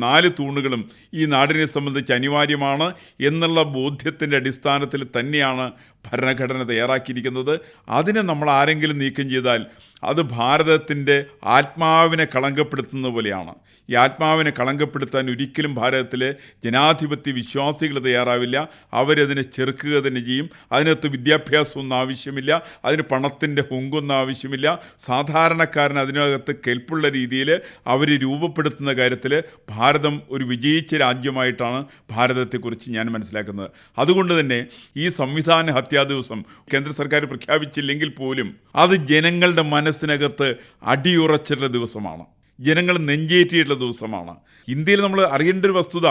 നാല് തൂണുകളും ഈ നാടിനെ സംബന്ധിച്ച് അനിവാര്യമാണ് എന്നുള്ള ബോധ്യത്തിന്റെ അടിസ്ഥാനത്തിൽ തന്നെയാണ് ഭരണഘടന തയ്യാറാക്കിയിരിക്കുന്നത്. അതിനെ നമ്മൾ ആരെങ്കിലും നീക്കം ചെയ്താൽ അത് ഭാരതത്തിന്റെ ആത്മാവിനെ കളങ്കപ്പെടുത്തുന്ന പോലെയാണ്. ഈ ആത്മാവിനെ കളങ്കപ്പെടുത്താൻ ഒരിക്കലും ഭാരതത്തിലെ ജനാധിപത്യ വിശ്വാസികൾ തയ്യാറാവില്ല. അവരതിനെ ചെറുക്കുക തന്നെ ചെയ്യും. അതിനകത്ത് വിദ്യാഭ്യാസമൊന്നും ആവശ്യമില്ല. അതിന് പണത്തിന്റെ ഹുങ്കൊന്നും ആവശ്യമില്ല. സാധാരണക്കാരൻ അതിനകത്ത് കെൽപ്പുള്ള രീതിയിൽ അവർ രൂപപ്പെടുത്തുന്ന കാര്യത്തിൽ ഭാരതം ഒരു വിജയിച്ച രാജ്യമായിട്ടാണ് ഭാരതത്തെക്കുറിച്ച് ഞാൻ മനസ്സിലാക്കുന്നത്. അതുകൊണ്ട് തന്നെ ഈ സംവിധാന ഹത്യാ ദിവസം കേന്ദ്ര സർക്കാർ പ്രഖ്യാപിച്ചില്ലെങ്കിൽ പോലും അത് ജനങ്ങളുടെ മനസ്സിനകത്ത് അടിയുറച്ചിട്ടുള്ള ദിവസമാണ്. ജനങ്ങൾ നെഞ്ചേറ്റിയിട്ടുള്ള ദിവസമാണ്. ഇന്ത്യയിൽ നമ്മൾ അറിയേണ്ട ഒരു വസ്തുത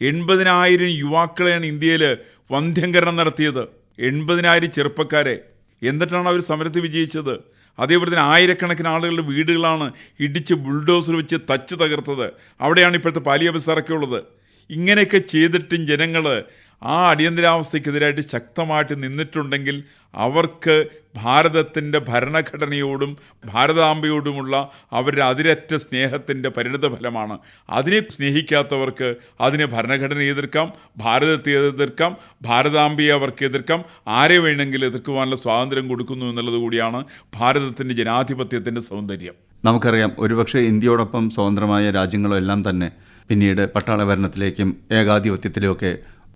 എൺപതിനായിരം യുവാക്കളെയാണ് ഇന്ത്യയിൽ വന്ധ്യംകരണം നടത്തിയത്. എൺപതിനായിരം ചെറുപ്പക്കാരെ. എന്നിട്ടാണ് അവർ സമരത്തിൽ വിജയിച്ചത്. അതേപോലെ തന്നെ ആയിരക്കണക്കിന് ആളുകളുടെ വീടുകളാണ് ഇടിച്ച് ബുൾഡോസർ വെച്ച് തച്ച് തകർത്തത്. അവിടെയാണ് ഇപ്പോഴത്തെ പാലിയ ബസാറൊക്കെ ഉള്ളത്. ഇങ്ങനെയൊക്കെ ചെയ്തിട്ടും ജനങ്ങൾ ആ അടിയന്തരാവസ്ഥയ്ക്കെതിരായിട്ട് ശക്തമായിട്ട് നിന്നിട്ടുണ്ടെങ്കിൽ അവർക്ക് ഭാരതത്തിന്റെ ഭരണഘടനയോടും ഭാരതാംബയോടുമുള്ള അവരുടെ അതിരറ്റ സ്നേഹത്തിന്റെ പരിണിത ഫലമാണ് അതിനെ സ്നേഹിക്കാത്തവർക്ക് അതിനെ ഭരണഘടന എതിർക്കാം ഭാരതത്തെ എതിർക്കാം ഭാരതാംബയെ അവർക്ക് എതിർക്കാം ആരെ വേണമെങ്കിലും എതിർക്കുവാനുള്ള സ്വാതന്ത്ര്യം കൊടുക്കുന്നു എന്നുള്ളത് കൂടിയാണ് ഭാരതത്തിന്റെ ജനാധിപത്യത്തിന്റെ സൗന്ദര്യം. നമുക്കറിയാം ഒരുപക്ഷെ ഇന്ത്യയോടൊപ്പം സ്വതന്ത്രമായ രാജ്യങ്ങളും എല്ലാം തന്നെ പിന്നീട് പട്ടാള ഭരണത്തിലേക്കും ഏകാധിപത്യത്തിലുമൊക്കെ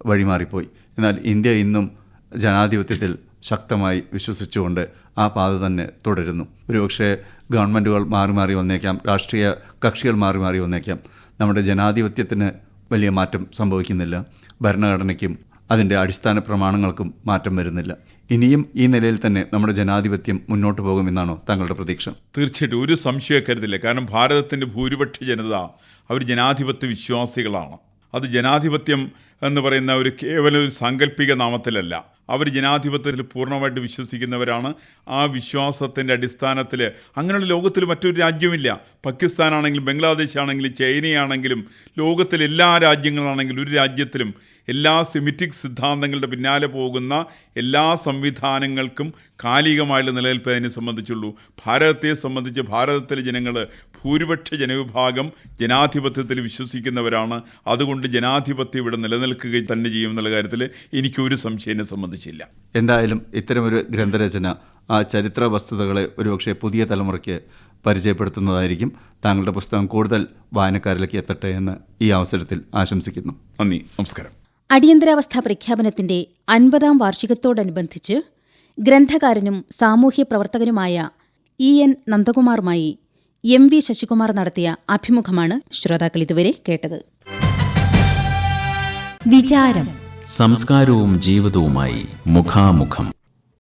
വഴിമാറിപ്പോയി. എന്നാൽ ഇന്ത്യ ഇന്നും ജനാധിപത്യത്തിൽ ശക്തമായി വിശ്വസിച്ചുകൊണ്ട് ആ പാത തന്നെ തുടരുന്നു. ഒരുപക്ഷെ ഗവൺമെന്റുകൾ മാറി മാറി വന്നേക്കാം രാഷ്ട്രീയ കക്ഷികൾ മാറി മാറി വന്നേക്കാം. നമ്മുടെ ജനാധിപത്യത്തിന് വലിയ മാറ്റം സംഭവിക്കുന്നില്ല. ഭരണഘടനയ്ക്കും അതിന്റെ അടിസ്ഥാന പ്രമാണങ്ങൾക്കും മാറ്റം വരുന്നില്ല. ഇനിയും ഈ നിലയിൽ തന്നെ നമ്മുടെ ജനാധിപത്യം മുന്നോട്ട് പോകുമെന്നാണോ താങ്കളുടെ പ്രതീക്ഷ? തീർച്ചയായിട്ടും. ഒരു സംശയം കരുതില്ല. കാരണം ഭാരതത്തിന്റെ ഭൂരിപക്ഷ ജനത അവർ ജനാധിപത്യ വിശ്വാസികളാണ്. അത് ജനാധിപത്യം എന്ന് പറയുന്ന ഒരു കേവലം ഒരു സാങ്കല്പിക നാമത്തിലല്ല. അവർ ജനാധിപത്യത്തിൽ പൂർണമായിട്ട് വിശ്വസിക്കുന്നവരാണ്. ആ വിശ്വാസത്തിന്റെ അടിസ്ഥാനത്തിൽ അങ്ങനെയുള്ള ലോകത്തിൽ മറ്റൊരു രാജ്യമില്ല പാകിസ്ഥാനാണെങ്കിലും ബംഗ്ലാദേശ് ആണെങ്കിലും ചൈനയാണെങ്കിലും ലോകത്തിലെ എല്ലാ രാജ്യങ്ങളാണെങ്കിലും ഒരു രാജ്യത്തിലും എല്ലാ സെമിറ്റിക് സിദ്ധാന്തങ്ങളുടെ പിന്നാലെ പോകുന്ന എല്ലാ സംവിധാനങ്ങൾക്കും കാലികമായുള്ള നിലനിൽപ്പ് അതിനെ സംബന്ധിച്ചുള്ളൂ. ഭാരതത്തെ സംബന്ധിച്ച് ഭാരതത്തിലെ ജനങ്ങൾ ഭൂരിപക്ഷ ജനവിഭാഗം ജനാധിപത്യത്തിൽ വിശ്വസിക്കുന്നവരാണ്. അതുകൊണ്ട് ജനാധിപത്യം ഇവിടെ നിലനിൽക്കുക തന്നെ ചെയ്യും എന്നുള്ള കാര്യത്തിൽ എനിക്കൊരു സംശയനെ സംബന്ധിച്ചില്ല. എന്തായാലും ഇത്തരമൊരു ഗ്രന്ഥരചന ആ ചരിത്ര വസ്തുതകളെ ഒരുപക്ഷെ പുതിയ തലമുറയ്ക്ക് പരിചയപ്പെടുത്തുന്നതായിരിക്കും. താങ്കളുടെ പുസ്തകം കൂടുതൽ വായനക്കാരിലേക്ക് എത്തട്ടെ എന്ന് ഈ അവസരത്തിൽ ആശംസിക്കുന്നു. നന്ദി. നമസ്കാരം. അടിയന്തരാവസ്ഥ പ്രഖ്യാപനത്തിന്റെ അൻപതാം വാർഷികത്തോടനുബന്ധിച്ച് ഗ്രന്ഥകാരനും സാമൂഹ്യ പ്രവർത്തകനുമായ ഇ എൻ നന്ദകുമാറുമായി എം വി ശശികുമാർ നടത്തിയ അഭിമുഖമാണ് ശ്രോതാക്കൾ ഇതുവരെ കേട്ടത്. വിചാരം. സംസ്കാരവും ജീവിതവുമായി മുഖാമുഖം.